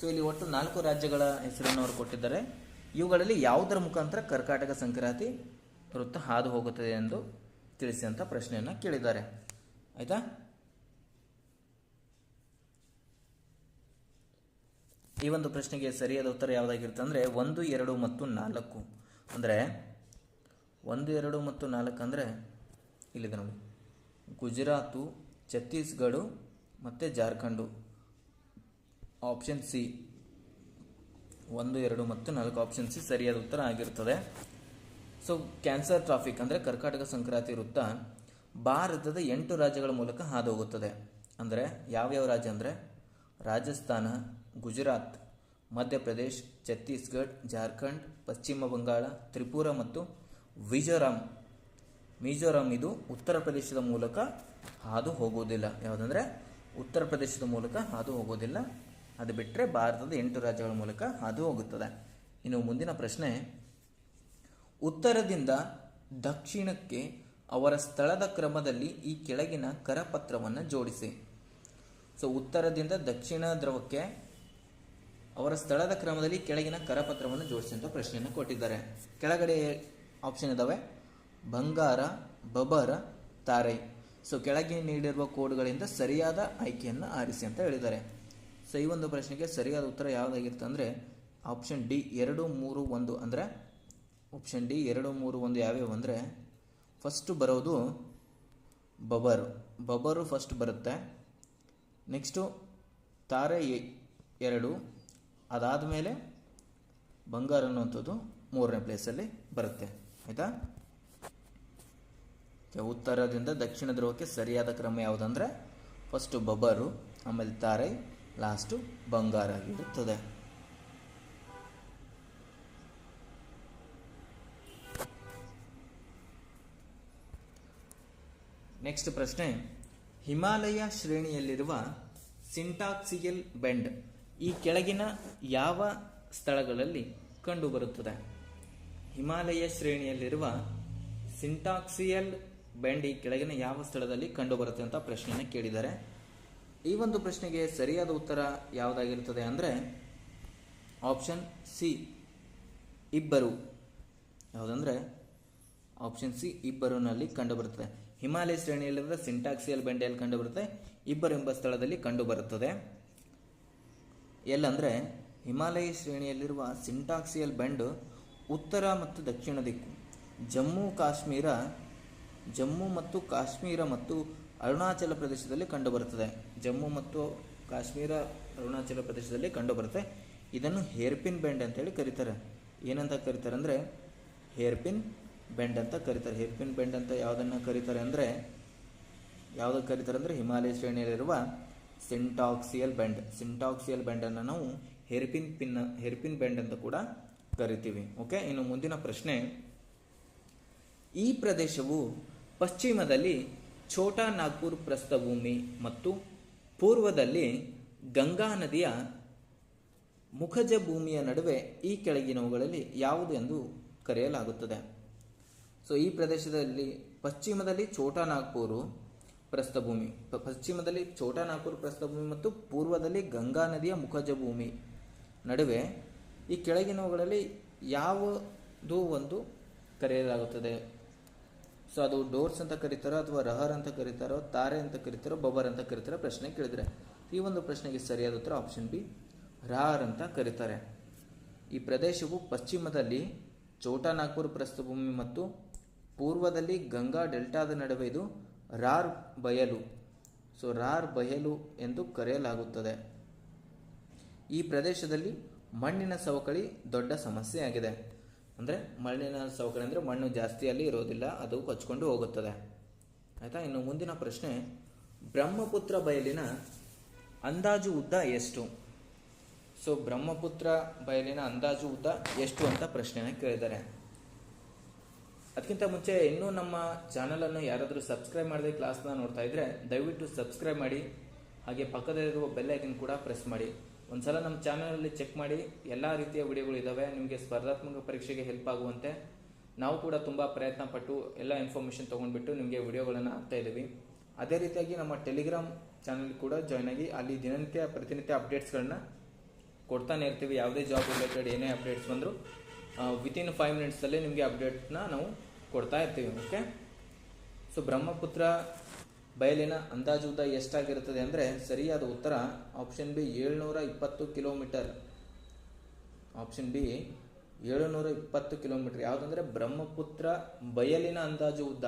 ಸೊ ಇಲ್ಲಿ ಒಟ್ಟು ನಾಲ್ಕು ರಾಜ್ಯಗಳ ಹೆಸರನ್ನು ಅವರು ಕೊಟ್ಟಿದ್ದಾರೆ. ಇವುಗಳಲ್ಲಿ ಯಾವುದರ ಮುಖಾಂತರ ಕರ್ಕಾಟಕ ಸಂಕ್ರಾಂತಿ ವೃತ್ತ ಹಾದು ಹೋಗುತ್ತದೆ ಎಂದು ತಿಳಿಸಿ ಅಂತ ಪ್ರಶ್ನೆಯನ್ನು ಕೇಳಿದ್ದಾರೆ. ಆಯ್ತಾ? ಈ ಒಂದು ಪ್ರಶ್ನೆಗೆ ಸರಿಯಾದ ಉತ್ತರ ಯಾವುದಾಗಿರುತ್ತೆ ಅಂದರೆ ಒಂದು, ಎರಡು ಮತ್ತು ನಾಲ್ಕು. ಅಂದರೆ ಒಂದು, ಎರಡು ಮತ್ತು ನಾಲ್ಕು ಅಂದರೆ ಇಲ್ಲಿದೆ ನೋಡಿ. ಗುಜರಾತು ಛತ್ತೀಸ್ಗಢ ಮತ್ತು ಜಾರ್ಖಂಡು. Option C. ಒಂದು, ಎರಡು ಮತ್ತು ನಾಲ್ಕು ಆಪ್ಷನ್ ಸಿ ಸರಿಯಾದ ಉತ್ತರ ಆಗಿರುತ್ತದೆ. ಸೊ, ಕ್ಯಾನ್ಸರ್ ಟ್ರಾಫಿಕ್ ಅಂದರೆ ಕರ್ಕಾಟಕ ಸಂಕ್ರಾಂತಿ ವೃತ್ತ ಭಾರತದ ಎಂಟು ರಾಜ್ಯಗಳ ಮೂಲಕ ಹಾದು ಹೋಗುತ್ತದೆ. ಅಂದರೆ ಯಾವ್ಯಾವ ರಾಜ್ಯ ಅಂದರೆ ರಾಜಸ್ಥಾನ ಗುಜರಾತ್, ಮಧ್ಯಪ್ರದೇಶ್, ಛತ್ತೀಸ್ಗಢ್, ಜಾರ್ಖಂಡ್, ಪಶ್ಚಿಮ ಬಂಗಾಳ, ತ್ರಿಪುರ ಮತ್ತು ಮಿಜೋರಾಂ. ಮಿಜೋರಾಂ ಇದು ಉತ್ತರ ಪ್ರದೇಶದ ಮೂಲಕ ಹಾದು ಹೋಗುವುದಿಲ್ಲ. ಯಾವುದಂದ್ರೆ ಉತ್ತರ ಪ್ರದೇಶದ ಮೂಲಕ ಹಾದು ಹೋಗೋದಿಲ್ಲ ಅದು ಬಿಟ್ಟರೆ ಭಾರತದ ಎಂಟು ರಾಜ್ಯಗಳ ಮೂಲಕ ಹಾದು ಹೋಗುತ್ತದೆ. ಇನ್ನು ಮುಂದಿನ ಪ್ರಶ್ನೆ, ಉತ್ತರದಿಂದ ದಕ್ಷಿಣಕ್ಕೆ ಅವರ ಸ್ಥಳದ ಕ್ರಮದಲ್ಲಿ ಈ ಕೆಳಗಿನ ಕರಪತ್ರವನ್ನು ಜೋಡಿಸಿ. ಸೊ ಉತ್ತರದಿಂದ ದಕ್ಷಿಣ ಧ್ರುವಕ್ಕೆ ಅವರ ಸ್ಥಳದ ಕ್ರಮದಲ್ಲಿ ಕೆಳಗಿನ ಕರಪತ್ರವನ್ನು ಜೋಡಿಸಿ ಅಂತ ಪ್ರಶ್ನೆಯನ್ನು ಕೊಟ್ಟಿದ್ದಾರೆ. ಕೆಳಗಡೆ ಆಪ್ಷನ್ ಇದ್ದಾವೆ ಬಂಗಾರ, ಬಬರ, ತಾರೈ. ಸೊ ಕೆಳಗೆ ನೀಡಿರುವ ಕೋಡ್ಗಳಿಂದ ಸರಿಯಾದ ಆಯ್ಕೆಯನ್ನು ಆರಿಸಿ ಅಂತ ಹೇಳಿದ್ದಾರೆ. ಸೊ ಈ ಒಂದು ಪ್ರಶ್ನೆಗೆ ಸರಿಯಾದ ಉತ್ತರ ಯಾವುದಾಗಿರುತ್ತೆ ಅಂದರೆ ಆಪ್ಷನ್ ಡಿ ಎರಡು ಮೂರು ಒಂದು ಅಂದರೆ ಆಪ್ಷನ್ ಡಿ ಎರಡು ಮೂರು ಒಂದು ಯಾವ್ಯಾವು ಅಂದರೆ ಫಸ್ಟು ಬರೋದು ಬಬರು. ಬಬರು ಫಸ್ಟ್ ಬರುತ್ತೆ. ನೆಕ್ಸ್ಟು ತಾರೆ ಎರಡು ಅದಾದ ಮೇಲೆ ಬಂಗಾರ ಅನ್ನುವಂಥದ್ದು ಮೂರನೇ ಪ್ಲೇಸಲ್ಲಿ ಬರುತ್ತೆ. ಆಯಿತಾ? ಉತ್ತರದಿಂದ ದಕ್ಷಿಣ ಧ್ರುವಕ್ಕೆ ಸರಿಯಾದ ಕ್ರಮ ಯಾವುದಂದ್ರೆ ಫಸ್ಟು ಬಬರು ಆಮೇಲೆ ತಾರೈ ಲಾಸ್ಟು ಬಂಗಾರ ಆಗಿರುತ್ತದೆ. ನೆಕ್ಸ್ಟ್ ಪ್ರಶ್ನೆ, ಹಿಮಾಲಯ ಶ್ರೇಣಿಯಲ್ಲಿರುವ ಸಿಂಟಾಕ್ಸಿಯಲ್ ಬೆಂಡ್. ಈ ಕೆಳಗಿನ ಯಾವ ಸ್ಥಳಗಳಲ್ಲಿ ಕಂಡುಬರುತ್ತದೆ? ಹಿಮಾಲಯ ಶ್ರೇಣಿಯಲ್ಲಿರುವ ಸಿಂಟಾಕ್ಸಿಯಲ್ ಬ್ಯಾಂಡ್ ಈ ಕೆಳಗಿನ ಯಾವ ಸ್ಥಳದಲ್ಲಿ ಕಂಡುಬರುತ್ತೆ ಅಂತ ಪ್ರಶ್ನೆಯನ್ನು ಕೇಳಿದ್ದಾರೆ. ಈ ಒಂದು ಪ್ರಶ್ನೆಗೆ ಸರಿಯಾದ ಉತ್ತರ ಯಾವುದಾಗಿರುತ್ತದೆ ಅಂದರೆ ಆಪ್ಷನ್ ಸಿ, ಇಬ್ಬರು. ಯಾವುದಂದ್ರೆ ಆಪ್ಷನ್ ಸಿ, ಇಬ್ಬರುನಲ್ಲಿ ಕಂಡುಬರುತ್ತದೆ. ಹಿಮಾಲಯ ಶ್ರೇಣಿಯಲ್ಲಿರುವ ಸಿಂಟಾಕ್ಸಿಯಲ್ ಬೆಂಡೆಯಲ್ಲಿ ಕಂಡುಬರುತ್ತೆ? ಇಬ್ಬರು ಎಂಬ ಸ್ಥಳದಲ್ಲಿ ಕಂಡುಬರುತ್ತದೆ. ಎಲ್ಲಂದರೆ ಹಿಮಾಲಯ ಶ್ರೇಣಿಯಲ್ಲಿರುವ ಸಿಂಟಾಕ್ಸಿಯಲ್ ಬೆಂಡ್ ಉತ್ತರ ಮತ್ತು ದಕ್ಷಿಣ ದಿಕ್ಕು. ಜಮ್ಮು, ಕಾಶ್ಮೀರ, ಜಮ್ಮು ಮತ್ತು ಕಾಶ್ಮೀರ ಮತ್ತು ಅರುಣಾಚಲ ಪ್ರದೇಶದಲ್ಲಿ ಕಂಡುಬರುತ್ತದೆ. ಜಮ್ಮು ಮತ್ತು ಕಾಶ್ಮೀರ, ಅರುಣಾಚಲ ಪ್ರದೇಶದಲ್ಲಿ ಕಂಡುಬರುತ್ತೆ. ಇದನ್ನು ಹೇರ್ಪಿನ್ ಬೆಂಡ್ ಅಂತೇಳಿ ಕರೀತಾರೆ. ಏನಂತ ಕರೀತಾರೆ ಅಂದರೆ ಹೇರ್ಪಿನ್ ಬೆಂಡ್ ಅಂತ ಕರೀತಾರೆ. ಹೇರ್ಪಿನ್ ಬೆಂಡ್ ಅಂತ ಯಾವುದನ್ನು ಕರೀತಾರೆ ಅಂದರೆ ಯಾವುದಕ್ಕೆ ಕರೀತಾರೆ ಅಂದರೆ ಹಿಮಾಲಯ ಶ್ರೇಣಿಯಲ್ಲಿರುವ ಸಿಂಟಾಕ್ಸಿಯಲ್ ಬೆಂಡ್, ಸಿಂಟಾಕ್ಸಿಯಲ್ ಬೆಂಡನ್ನು ನಾವು ಹೆರ್ಪಿನ್ ಪಿನ್, ಹೆರ್ಪಿನ್ ಬೆಂಡ್ ಅಂತ ಕೂಡ ಕರಿತೀವಿ. ಓಕೆ ಇನ್ನು ಮುಂದಿನ ಪ್ರಶ್ನೆ. ಈ ಪ್ರದೇಶವು ಪಶ್ಚಿಮದಲ್ಲಿ ಛೋಟಾ ನಾಗ್ಪುರ್ ಪ್ರಸ್ಥಭೂಮಿ ಮತ್ತು ಪೂರ್ವದಲ್ಲಿ ಗಂಗಾ ನದಿಯ ಮುಖಜ ಭೂಮಿಯ ನಡುವೆ ಈ ಕೆಳಗಿನವುಗಳಲ್ಲಿ ಯಾವುದು ಎಂದು ಕರೆಯಲಾಗುತ್ತದೆ. ಸೊ ಈ ಪ್ರದೇಶದಲ್ಲಿ ಪಶ್ಚಿಮದಲ್ಲಿ ಛೋಟಾ ನಾಗ್ಪುರು ಪ್ರಸ್ಥಭೂಮಿ. ಪಶ್ಚಿಮದಲ್ಲಿ ಛೋಟಾ ನಾಗ್ಪುರ್ ಪ್ರಸ್ಥಭೂಮಿ ಮತ್ತು ಪೂರ್ವದಲ್ಲಿ ಗಂಗಾ ನದಿಯ ಮುಖಜ ಭೂಮಿ ನಡುವೆ ಈ ಕೆಳಗಿನವುಗಳಲ್ಲಿ ಯಾವುದು ಒಂದು ಕರೆಯಲಾಗುತ್ತದೆ. ಸೊ, ಅದು ಡೋರ್ಸ್ ಅಂತ ಕರೀತಾರೋ ಅಥವಾ ರಹರ್ ಅಂತ ಕರೀತಾರೋ, ತಾರೆ ಅಂತ ಕರೀತಾರೋ ಬಬರ್ ಅಂತ ಕರೀತಾರೋ ಪ್ರಶ್ನೆ ಕೇಳಿದರೆ ಈ ಒಂದು ಪ್ರಶ್ನೆಗೆ ಸರಿಯಾದ ಉತ್ತರ ಆಪ್ಷನ್ ಬಿ ರಹರ್ ಅಂತ ಕರೀತಾರೆ. ಈ ಪ್ರದೇಶವು ಪಶ್ಚಿಮದಲ್ಲಿ ಛೋಟಾ ನಾಗ್ಪುರ್ ಪ್ರಸ್ಥಭೂಮಿ ಮತ್ತು ಪೂರ್ವದಲ್ಲಿ ಗಂಗಾ ಡೆಲ್ಟಾದ ನಡುವೆ ಇದು ರಾರ್ ಬಯಲು. ಸೊ ರಾರ್ ಬಯಲು ಎಂದು ಕರೆಯಲಾಗುತ್ತದೆ. ಈ ಪ್ರದೇಶದಲ್ಲಿ ಮಣ್ಣಿನ ಸವಕಳಿ ದೊಡ್ಡ ಸಮಸ್ಯೆಯಾಗಿದೆ ಅಂದರೆ ಮಣ್ಣಿನ ಸವಕಳಿ ಅಂದರೆ ಮಣ್ಣು ಜಾಸ್ತಿಯಲ್ಲಿ ಇರೋದಿಲ್ಲ, ಅದು ಕೊಚ್ಕೊಂಡು ಹೋಗುತ್ತದೆ. ಆಯಿತಾ? ಇನ್ನು ಮುಂದಿನ ಪ್ರಶ್ನೆ, ಬ್ರಹ್ಮಪುತ್ರ ಬಯಲಿನ ಅಂದಾಜು ಉದ್ದ ಎಷ್ಟು? ಸೊ ಬ್ರಹ್ಮಪುತ್ರ ಬಯಲಿನ ಅಂದಾಜು ಉದ್ದ ಎಷ್ಟು ಅಂತ ಪ್ರಶ್ನೆನ ಕೇಳಿದ್ದಾರೆ. ಅದಕ್ಕಿಂತ ಮುಂಚೆ ಇನ್ನೂ ನಮ್ಮ ಚಾನಲನ್ನು ಯಾರಾದರೂ ಸಬ್ಸ್ಕ್ರೈಬ್ ಮಾಡದೆ ಕ್ಲಾಸ್ನ ನೋಡ್ತಾ ಇದ್ರೆ ದಯವಿಟ್ಟು ಸಬ್ಸ್ಕ್ರೈಬ್ ಮಾಡಿ. ಹಾಗೆ ಪಕ್ಕದಲ್ಲಿರುವ ಬೆಲ್ ಐಕನ್ ಕೂಡ ಪ್ರೆಸ್ ಮಾಡಿ. ಒಂದ್ಸಲ ನಮ್ಮ ಚಾನಲಲ್ಲಿ ಚೆಕ್ ಮಾಡಿ. ಎಲ್ಲ ರೀತಿಯ ವಿಡಿಯೋಗಳು ಇದ್ದಾವೆ ನಿಮಗೆ ಸ್ಪರ್ಧಾತ್ಮಕ ಪರೀಕ್ಷೆಗೆ ಹೆಲ್ಪ್ ಆಗುವಂತೆ ನಾವು ಕೂಡ ತುಂಬ ಪ್ರಯತ್ನ ಪಟ್ಟು ಎಲ್ಲ ಇನ್ಫಾರ್ಮೇಷನ್ ತೊಗೊಂಡ್ಬಿಟ್ಟು ನಿಮಗೆ ವಿಡಿಯೋಗಳನ್ನು ಹಾಕ್ತಾ ಇದ್ದೀವಿ. ಅದೇ ರೀತಿಯಾಗಿ ನಮ್ಮ ಟೆಲಿಗ್ರಾಮ್ ಚಾನಲ್ ಕೂಡ ಜಾಯ್ನ್ ಆಗಿ ಅಲ್ಲಿ ದಿನನಿತ್ಯ ಪ್ರತಿನಿತ್ಯ ಅಪ್ಡೇಟ್ಸ್ಗಳನ್ನ ಕೊಡ್ತಾನೆ ಇರ್ತೀವಿ. ಯಾವುದೇ ಜಾಬ್ ರಿಲೇಟೆಡ್ ಏನೇ ಅಪ್ಡೇಟ್ಸ್ ಬಂದರೂ ವಿತಿನ್ ಫೈವ್ ಮಿನಿಟ್ಸಲ್ಲಿ ನಿಮಗೆ ಅಪ್ಡೇಟ್ನ ನಾವು ಕೊಡ್ತಾ ಇರ್ತೀವಿ. ಓಕೆ ಸೊ ಬ್ರಹ್ಮಪುತ್ರ ಬಯಲಿನ ಅಂದಾಜು ಉದ್ದ ಎಷ್ಟಾಗಿರುತ್ತದೆ ಅಂದರೆ ಸರಿಯಾದ ಉತ್ತರ ಆಪ್ಷನ್ ಬಿ ಏಳ್ನೂರ ಇಪ್ಪತ್ತು ಕಿಲೋಮೀಟರ್ ಆಪ್ಷನ್ ಬಿ ಏಳುನೂರ ಇಪ್ಪತ್ತು ಕಿಲೋಮೀಟರ್ ಯಾವುದಂದ್ರೆ ಬ್ರಹ್ಮಪುತ್ರ ಬಯಲಿನ ಅಂದಾಜು ಉದ್ದ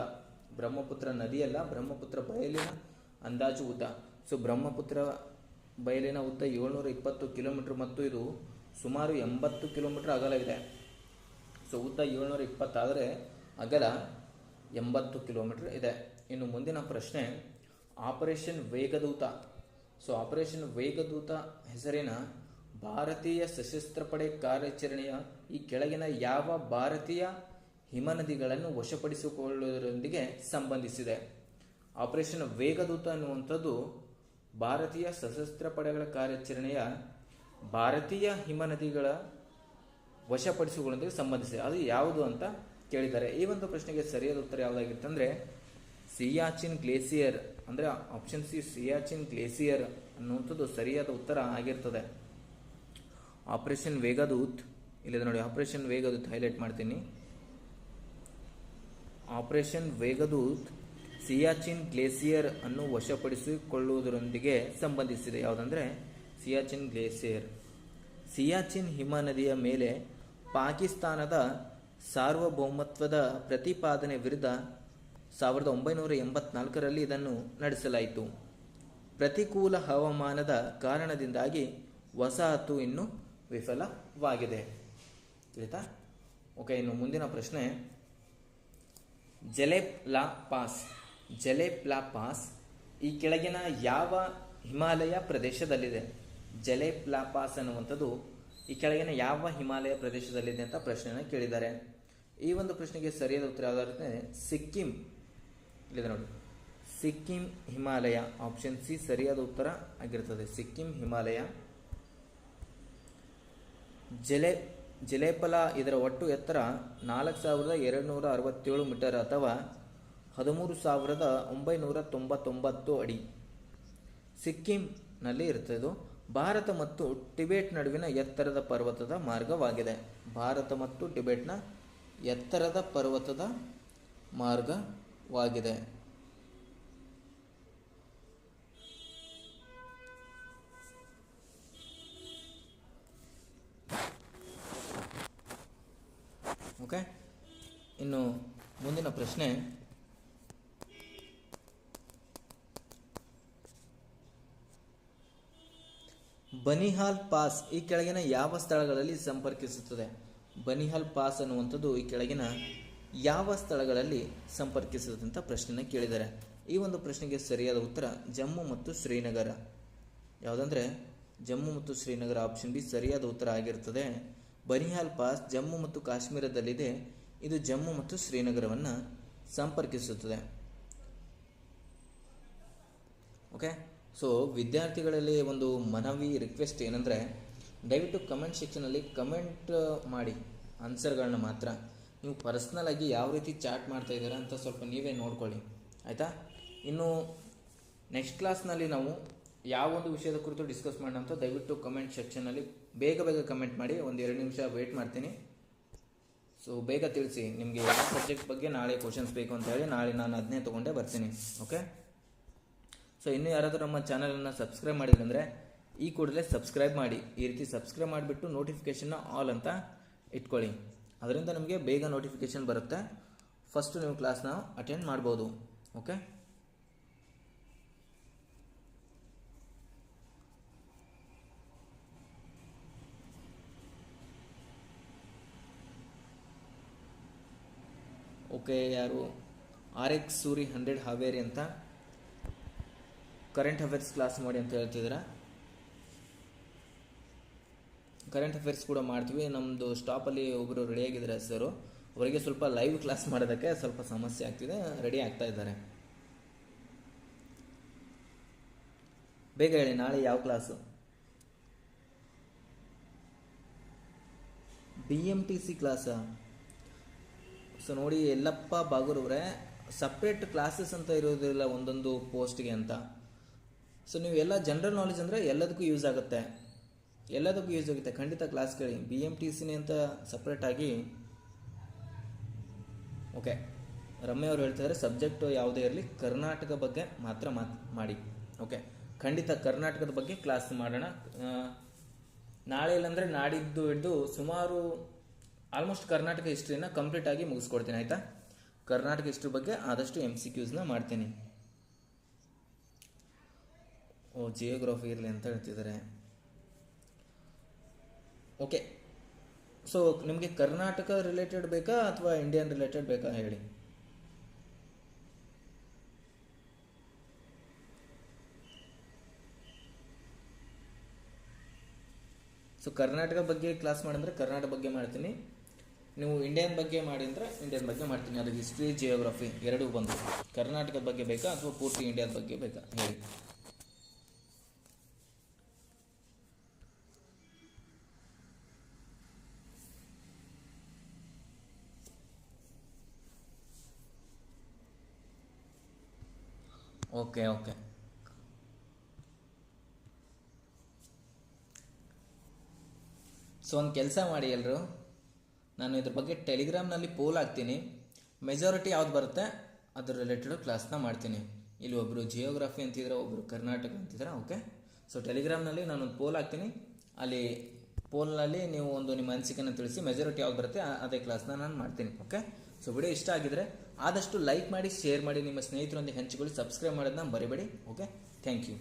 ಬ್ರಹ್ಮಪುತ್ರ ನದಿಯಲ್ಲ ಬ್ರಹ್ಮಪುತ್ರ ಬಯಲಿನ ಅಂದಾಜು ಉದ್ದ ಸೊ ಬ್ರಹ್ಮಪುತ್ರ ಬಯಲಿನ ಉದ್ದ ಏಳ್ನೂರ ಇಪ್ಪತ್ತು ಕಿಲೋಮೀಟರ್ ಮತ್ತು ಇದು ಸುಮಾರು ಎಂಬತ್ತು ಕಿಲೋಮೀಟರ್ ಅಗಲವಿದೆ. ಸೊ ಉದ್ದ ಏಳ್ನೂರ ಇಪ್ಪತ್ತಾದರೆ ಅಗಲ ಎಂಬತ್ತು ಕಿಲೋಮೀಟರ್ ಇದೆ. ಇನ್ನು ಮುಂದಿನ ಪ್ರಶ್ನೆ operation Meghdoot so operation Meghdoot ಹೆಸರಿನ ಭಾರತೀಯ ಸಶಸ್ತ್ರ ಪಡೆ ಕಾರ್ಯಾಚರಣೆಯ ಈ ಕೆಳಗಿನ ಯಾವ ಭಾರತೀಯ ಹಿಮನದಿಗಳನ್ನು ವಶಪಡಿಸಿಕೊಳ್ಳುವುದರೊಂದಿಗೆ ಸಂಬಂಧಿಸಿದೆ? ಆಪರೇಷನ್ ವೇಗದೂತ ಅನ್ನುವಂಥದ್ದು ಭಾರತೀಯ ಸಶಸ್ತ್ರ ಪಡೆಗಳ ಕಾರ್ಯಾಚರಣೆಯ ಭಾರತೀಯ ಹಿಮನದಿಗಳ ವಶಪಡಿಸಿಕೊಳ್ಳೋದಕ್ಕೆ ಸಂಬಂಧಿಸಿದೆ. ಅದು ಯಾವುದು ಅಂತ ಕೇಳಿದ್ದಾರೆ. ಈ ಒಂದು ಪ್ರಶ್ನೆಗೆ ಸರಿಯಾದ ಉತ್ತರ ಯಾವುದಾಗಿತ್ತು ಅಂದರೆ, ಸಿಯಾಚಿನ್ ಗ್ಲೇಸಿಯರ್, ಅಂದರೆ ಆಪ್ಷನ್ ಸಿ ಸಿಯಾಚಿನ್ ಗ್ಲೇಸಿಯರ್ ಅನ್ನುವಂಥದ್ದು ಸರಿಯಾದ ಉತ್ತರ ಆಗಿರ್ತದೆ. ಆಪರೇಷನ್ ವೇಗದೂತ್ ಇಲ್ಲಿದೆ ನೋಡಿ ಆಪರೇಷನ್ ವೇಗದೂತ್ ಹೈಲೈಟ್ ಮಾಡ್ತೀನಿ. ಆಪರೇಷನ್ ವೇಗದೂತ್ ಸಿಯಾಚಿನ್ ಗ್ಲೇಸಿಯರ್ ಅನ್ನು ವಶಪಡಿಸಿಕೊಳ್ಳುವುದರೊಂದಿಗೆ ಸಂಬಂಧಿಸಿದೆ. ಯಾವುದಂದ್ರೆ, ಸಿಯಾಚಿನ್ ಗ್ಲೇಸಿಯರ್. ಸಿಯಾಚಿನ್ ಹಿಮ ನದಿಯ ಮೇಲೆ ಪಾಕಿಸ್ತಾನದ ಸಾರ್ವಭೌಮತ್ವದ ಪ್ರತಿಪಾದನೆ ವಿರುದ್ಧ ಸಾವಿರದ ಒಂಬೈನೂರ ಎಂಬತ್ನಾಲ್ಕರಲ್ಲಿ ಇದನ್ನು ನಡೆಸಲಾಯಿತು. ಪ್ರತಿಕೂಲ ಹವಾಮಾನದ ಕಾರಣದಿಂದಾಗಿ ವಸಾಹತು ಇನ್ನು ವಿಫಲವಾಗಿದೆ. ತಿಳಿತಾ ಓಕೆ, ಇನ್ನು ಮುಂದಿನ ಪ್ರಶ್ನೆ. ಜೆಲೆಪ್ ಲಾ ಪಾಸ್ ಜೆಲೆಪ್ ಲಾ ಪಾಸ್ ಈ ಕೆಳಗಿನ ಯಾವ ಹಿಮಾಲಯ ಪ್ರದೇಶದಲ್ಲಿದೆ? ಜೆಲೆಪ್ ಲಾ ಪಾಸ್ ಅನ್ನುವಂಥದ್ದು ಈ ಕೆಳಗಿನ ಯಾವ ಹಿಮಾಲಯ ಪ್ರದೇಶದಲ್ಲಿದೆ ಅಂತ ಪ್ರಶ್ನೆಯನ್ನು ಕೇಳಿದ್ದಾರೆ. ಈ ಒಂದು ಪ್ರಶ್ನೆಗೆ ಸರಿಯಾದ ಉತ್ತರ ಯಾವ್ದಾಗುತ್ತೆ ಸಿಕ್ಕಿಂ. ಇಲ್ಲಿದೆ ನೋಡಿ. ಸಿಕ್ಕಿಂ ಹಿಮಾಲಯ. ಆಪ್ಷನ್ ಸಿ ಸರಿಯಾದ ಉತ್ತರ ಆಗಿರ್ತದೆ. ಸಿಕ್ಕಿಂ ಹಿಮಾಲಯ. ಜಲೆ, ಜಲೇಪಲ ಇದರ ಒಟ್ಟು ಎತ್ತರ ನಾಲ್ಕು ಸಾವಿರದ ಎರಡು ನೂರ ಅರವತ್ತೇಳು ಮೀಟರ್ ಅಥವಾ ಹದಿಮೂರು ಸಾವಿರದ ಒಂಬೈನೂರ ತೊಂಬತ್ತೊಂಬತ್ತು ಅಡಿ. ಸಿಕ್ಕಿಂನಲ್ಲಿ ಇರ್ತದೆ ಇದು. ಭಾರತ ಮತ್ತು ಟಿಬೆಟ್ ನಡುವಿನ ಎತ್ತರದ ಪರ್ವತದ ಮಾರ್ಗವಾಗಿದೆ. ಭಾರತ ಮತ್ತು ಟಿಬೆಟ್ನ ಎತ್ತರದ ಪರ್ವತದ ಮಾರ್ಗವಾಗಿದೆ. ಓಕೆ? ಇನ್ನು ಮುಂದಿನ ಪ್ರಶ್ನೆ. ಬನಿಹಾಲ್ ಪಾಸ್ ಈ ಕೆಳಗಿನ ಯಾವ ಸ್ಥಳಗಳಲ್ಲಿ ಸಂಪರ್ಕಿಸುತ್ತದೆ? ಬನಿಹಾಲ್ ಪಾಸ್ ಅನ್ನುವಂಥದ್ದು ಈ ಕೆಳಗಿನ ಯಾವ ಸ್ಥಳಗಳಲ್ಲಿ ಸಂಪರ್ಕಿಸಿದಂಥ ಪ್ರಶ್ನೆಯನ್ನು ಕೇಳಿದ್ದಾರೆ. ಈ ಒಂದು ಪ್ರಶ್ನೆಗೆ ಸರಿಯಾದ ಉತ್ತರ ಜಮ್ಮು ಮತ್ತು ಶ್ರೀನಗರ. ಯಾವುದಂದರೆ ಜಮ್ಮು ಮತ್ತು ಶ್ರೀನಗರ ಆಪ್ಷನ್ ಬಿ ಸರಿಯಾದ ಉತ್ತರ ಆಗಿರುತ್ತದೆ ಬನಿಹಾಲ್ ಪಾಸ್ ಜಮ್ಮು ಮತ್ತು ಕಾಶ್ಮೀರದಲ್ಲಿದೆ. ಇದು ಜಮ್ಮು ಮತ್ತು ಶ್ರೀನಗರವನ್ನು ಸಂಪರ್ಕಿಸುತ್ತದೆ. ಓಕೆ ಸೊ ವಿದ್ಯಾರ್ಥಿಗಳಲ್ಲಿ ಒಂದು ಮನವಿ ರಿಕ್ವೆಸ್ಟ್ ಏನಂದರೆ ದಯವಿಟ್ಟು ಕಮೆಂಟ್ ಸೆಕ್ಷನಲ್ಲಿ ಕಮೆಂಟ್ ಮಾಡಿ. ಆನ್ಸರ್ಗಳನ್ನ ಮಾತ್ರ. ನೀವು ಪರ್ಸ್ನಲಾಗಿ ಯಾವ ರೀತಿ ಚಾಟ್ ಮಾಡ್ತಾ ಇದ್ದೀರಾ ಅಂತ ಸ್ವಲ್ಪ ನೀವೇ ನೋಡ್ಕೊಳ್ಳಿ. ಆಯಿತಾ? ಇನ್ನು ನೆಕ್ಸ್ಟ್ ಕ್ಲಾಸ್ನಲ್ಲಿ ನಾವು ಯಾವ ಒಂದು ವಿಷಯದ ಕುರಿತು ಡಿಸ್ಕಸ್ ಮಾಡೋಣ ಅಂತ ದಯವಿಟ್ಟು ಕಮೆಂಟ್ ಸೆಕ್ಷನಲ್ಲಿ ಬೇಗ ಬೇಗ ಕಮೆಂಟ್ ಮಾಡಿ. ಒಂದು ಎರಡು ನಿಮಿಷ ವೇಟ್ ಮಾಡ್ತೀನಿ. ಸೊ ಬೇಗ ತಿಳಿಸಿ ನಿಮಗೆ ಯಾವ ಸಬ್ಜೆಕ್ಟ್ ಬಗ್ಗೆ ನಾಳೆ ಕ್ವಶನ್ಸ್ ಬೇಕು ಅಂತ ಹೇಳಿ ನಾಳೆ ನಾನು ಅದನ್ನೇ ತೊಗೊಂಡೇ ಬರ್ತೀನಿ. ಓಕೆ ಸೊ ಇನ್ನೂ ಯಾರಾದರೂ ನಮ್ಮ ಚಾನಲನ್ನು ಸಬ್ಸ್ಕ್ರೈಬ್ ಮಾಡಿದ್ರೆ ಅಂದರೆ ಈ ಕೂಡಲೇ ಸಬ್ಸ್ಕ್ರೈಬ್ ಮಾಡಿ. ಈ ರೀತಿ ಸಬ್ಸ್ಕ್ರೈಬ್ ಮಾಡಿಬಿಟ್ಟು ನೋಟಿಫಿಕೇಷನ್ನ ಆಲ್ ಅಂತ ಇಟ್ಕೊಳ್ಳಿ. ಅದರಿಂದ ನಿಮಗೆ ಬೇಗ ನೋಟಿಫಿಕೇಷನ್ ಬರುತ್ತೆ. ಫಸ್ಟು ನೀವು ಕ್ಲಾಸ್ನ ಅಟೆಂಡ್ ಮಾಡ್ಬೋದು. ಓಕೆ ಓಕೆ ಯಾರು? R X Suri hundred Haveri ಅಂತ ಕರೆಂಟ್ ಅಫೇರ್ಸ್ ಕ್ಲಾಸ್ ಮಾಡಿ ಅಂತ ಹೇಳ್ತಿದ್ದೀರಾ? ಕರೆಂಟ್ ಅಫೇರ್ಸ್ ಕೂಡ ಮಾಡ್ತೀವಿ. ನಮ್ಮದು ಸ್ಟಾಪಲ್ಲಿ ಒಬ್ಬರು ರೆಡಿಯಾಗಿದ್ದಾರೆ ಸರು ಅವರಿಗೆ ಸ್ವಲ್ಪ ಲೈವ್ ಕ್ಲಾಸ್ ಮಾಡೋದಕ್ಕೆ ಸ್ವಲ್ಪ ಸಮಸ್ಯೆ ಆಗ್ತಿದೆ. ರೆಡಿ ಆಗ್ತಾ ಇದ್ದಾರೆ. ಬೇಗ ಹೇಳಿ, ನಾಳೆ ಯಾವ class B M T C ಕ್ಲಾಸಾ so ನೋಡಿ ಎಲ್ಲಪ್ಪ ಬಾಗೂರವ್ರೆ ಸಪ್ರೇಟ್ ಕ್ಲಾಸಸ್ ಅಂತ ಇರೋದಿಲ್ಲ ಒಂದೊಂದು ಪೋಸ್ಟ್ಗೆ ಅಂತ. ಸೊ ನೀವು ಎಲ್ಲ ಜನರಲ್ ನಾಲೆಜ್ ಅಂದರೆ ಎಲ್ಲದಕ್ಕೂ ಯೂಸ್ ಆಗುತ್ತೆ. ಎಲ್ಲದಕ್ಕೂ ಯೂಸ್ ಆಗುತ್ತೆ. ಖಂಡಿತ ಕ್ಲಾಸ್ ಕೇಳಿ. ಬಿ ಎಂ ಟಿ ಸಿನೇ ಅಂತ ಸಪ್ರೇಟಾಗಿ ಓಕೆ ರಮ್ಯ ಅವ್ರು ಹೇಳ್ತಿದ್ದಾರೆ ಸಬ್ಜೆಕ್ಟು ಯಾವುದೇ ಇರಲಿ, ಕರ್ನಾಟಕ ಬಗ್ಗೆ ಮಾತ್ರ ಮಾತು, ಮಾಡಿ. ಓಕೆ ಖಂಡಿತ ಕರ್ನಾಟಕದ ಬಗ್ಗೆ ಕ್ಲಾಸ್ ಮಾಡೋಣ. ನಾಳೆ ಇಲ್ಲಾಂದರೆ ನಾಡಿದ್ದು ಹಿಡಿದು ಸುಮಾರು ಆಲ್ಮೋಸ್ಟ್ ಕರ್ನಾಟಕ ಹಿಸ್ಟ್ರಿನ ಕಂಪ್ಲೀಟ್ ಆಗಿ ಮುಗಿಸ್ಕೊಡ್ತೀನಿ, ಆಯಿತಾ? ಕರ್ನಾಟಕ ಹಿಸ್ಟ್ರಿ ಬಗ್ಗೆ ಆದಷ್ಟು ಎಂ ಸಿ ಕ್ಯೂಸ್ನ ಮಾಡ್ತೀನಿ. ಓ ಜಿಯೋಗ್ರಫಿ ಇರಲಿ ಅಂತ ಹೇಳ್ತಿದ್ದಾರೆ ಓಕೆ ಸೊ ನಿಮಗೆ ಕರ್ನಾಟಕ ರಿಲೇಟೆಡ್ ಬೇಕಾ ಅಥವಾ ಇಂಡಿಯನ್ ರಿಲೇಟೆಡ್ ಬೇಕಾ ಹೇಳಿ? ಸೊ ಕರ್ನಾಟಕ ಬಗ್ಗೆ ಕ್ಲಾಸ್ ಮಾಡಿದ್ರೆ ಕರ್ನಾಟಕ ಬಗ್ಗೆ ಮಾಡ್ತೀನಿ. ನೀವು ಇಂಡಿಯನ್ ಬಗ್ಗೆ ಮಾಡಿ ಇಂಡಿಯನ್ ಬಗ್ಗೆ ಮಾಡ್ತೀನಿ. ಅದು ಹಿಸ್ಟ್ರಿ ಜಿಯೋಗ್ರಫಿ ಎರಡೂ ಬಂದು. ಕರ್ನಾಟಕದ ಬಗ್ಗೆ ಬೇಕಾ ಅಥವಾ ಪೂರ್ತಿ ಇಂಡಿಯಾದ ಬಗ್ಗೆ ಬೇಕಾ ಹೇಳಿ. ಓಕೆ ಓಕೆ ಸೊ ಒಂದು ಕೆಲಸ ಮಾಡಿ ಎಲ್ಲರೂ ನಾನು ಇದ್ರ ಬಗ್ಗೆ ಟೆಲಿಗ್ರಾಮ್ನಲ್ಲಿ ಪೋಲ್ ಹಾಕ್ತೀನಿ. ಮೆಜಾರಿಟಿ ಯಾವ್ದು ಬರುತ್ತೆ? ಅದ್ರ ರಿಲೇಟೆಡ್ ಕ್ಲಾಸ್ನ ಮಾಡ್ತೀನಿ. ಇಲ್ಲಿ ಒಬ್ಬರು ಜಿಯೋಗ್ರಫಿ ಅಂತಿದ್ರೆ ಒಬ್ಬರು ಕರ್ನಾಟಕ ಅಂತಿದ್ರೆ ಓಕೆ ಸೊ ಟೆಲಿಗ್ರಾಮ್ನಲ್ಲಿ ನಾನು ಒಂದು ಪೋಲ್ ಹಾಕ್ತೀನಿ. ಅಲ್ಲಿ ಪೋಲ್ನಲ್ಲಿ ನೀವು ಒಂದು ನಿಮ್ಮ ಅನಿಸಿಕೆನ ತಿಳಿಸಿ ಮೆಜಾರಿಟಿ ಯಾವ್ದು ಬರುತ್ತೆ ಅದೇ ಕ್ಲಾಸ್ನ ನಾನು ಮಾಡ್ತೀನಿ ಓಕೆ ಸೊ ವಿಡಿಯೋ ಇಷ್ಟ ಆಗಿದ್ರೆ ಆದಷ್ಟು ಲೈಕ್ ಮಾಡಿ ಶೇರ್ ಮಾಡಿ ನಿಮ್ಮ ಸ್ನೇಹಿತರೊಂದಿಗೆ ಹಂಚಿಕೊಳ್ಳಿ. ಸಬ್ಸ್ಕ್ರೈಬ್ ಮಾಡೋದನ್ನ ಮರಿಬೇಡಿ. Okay thank you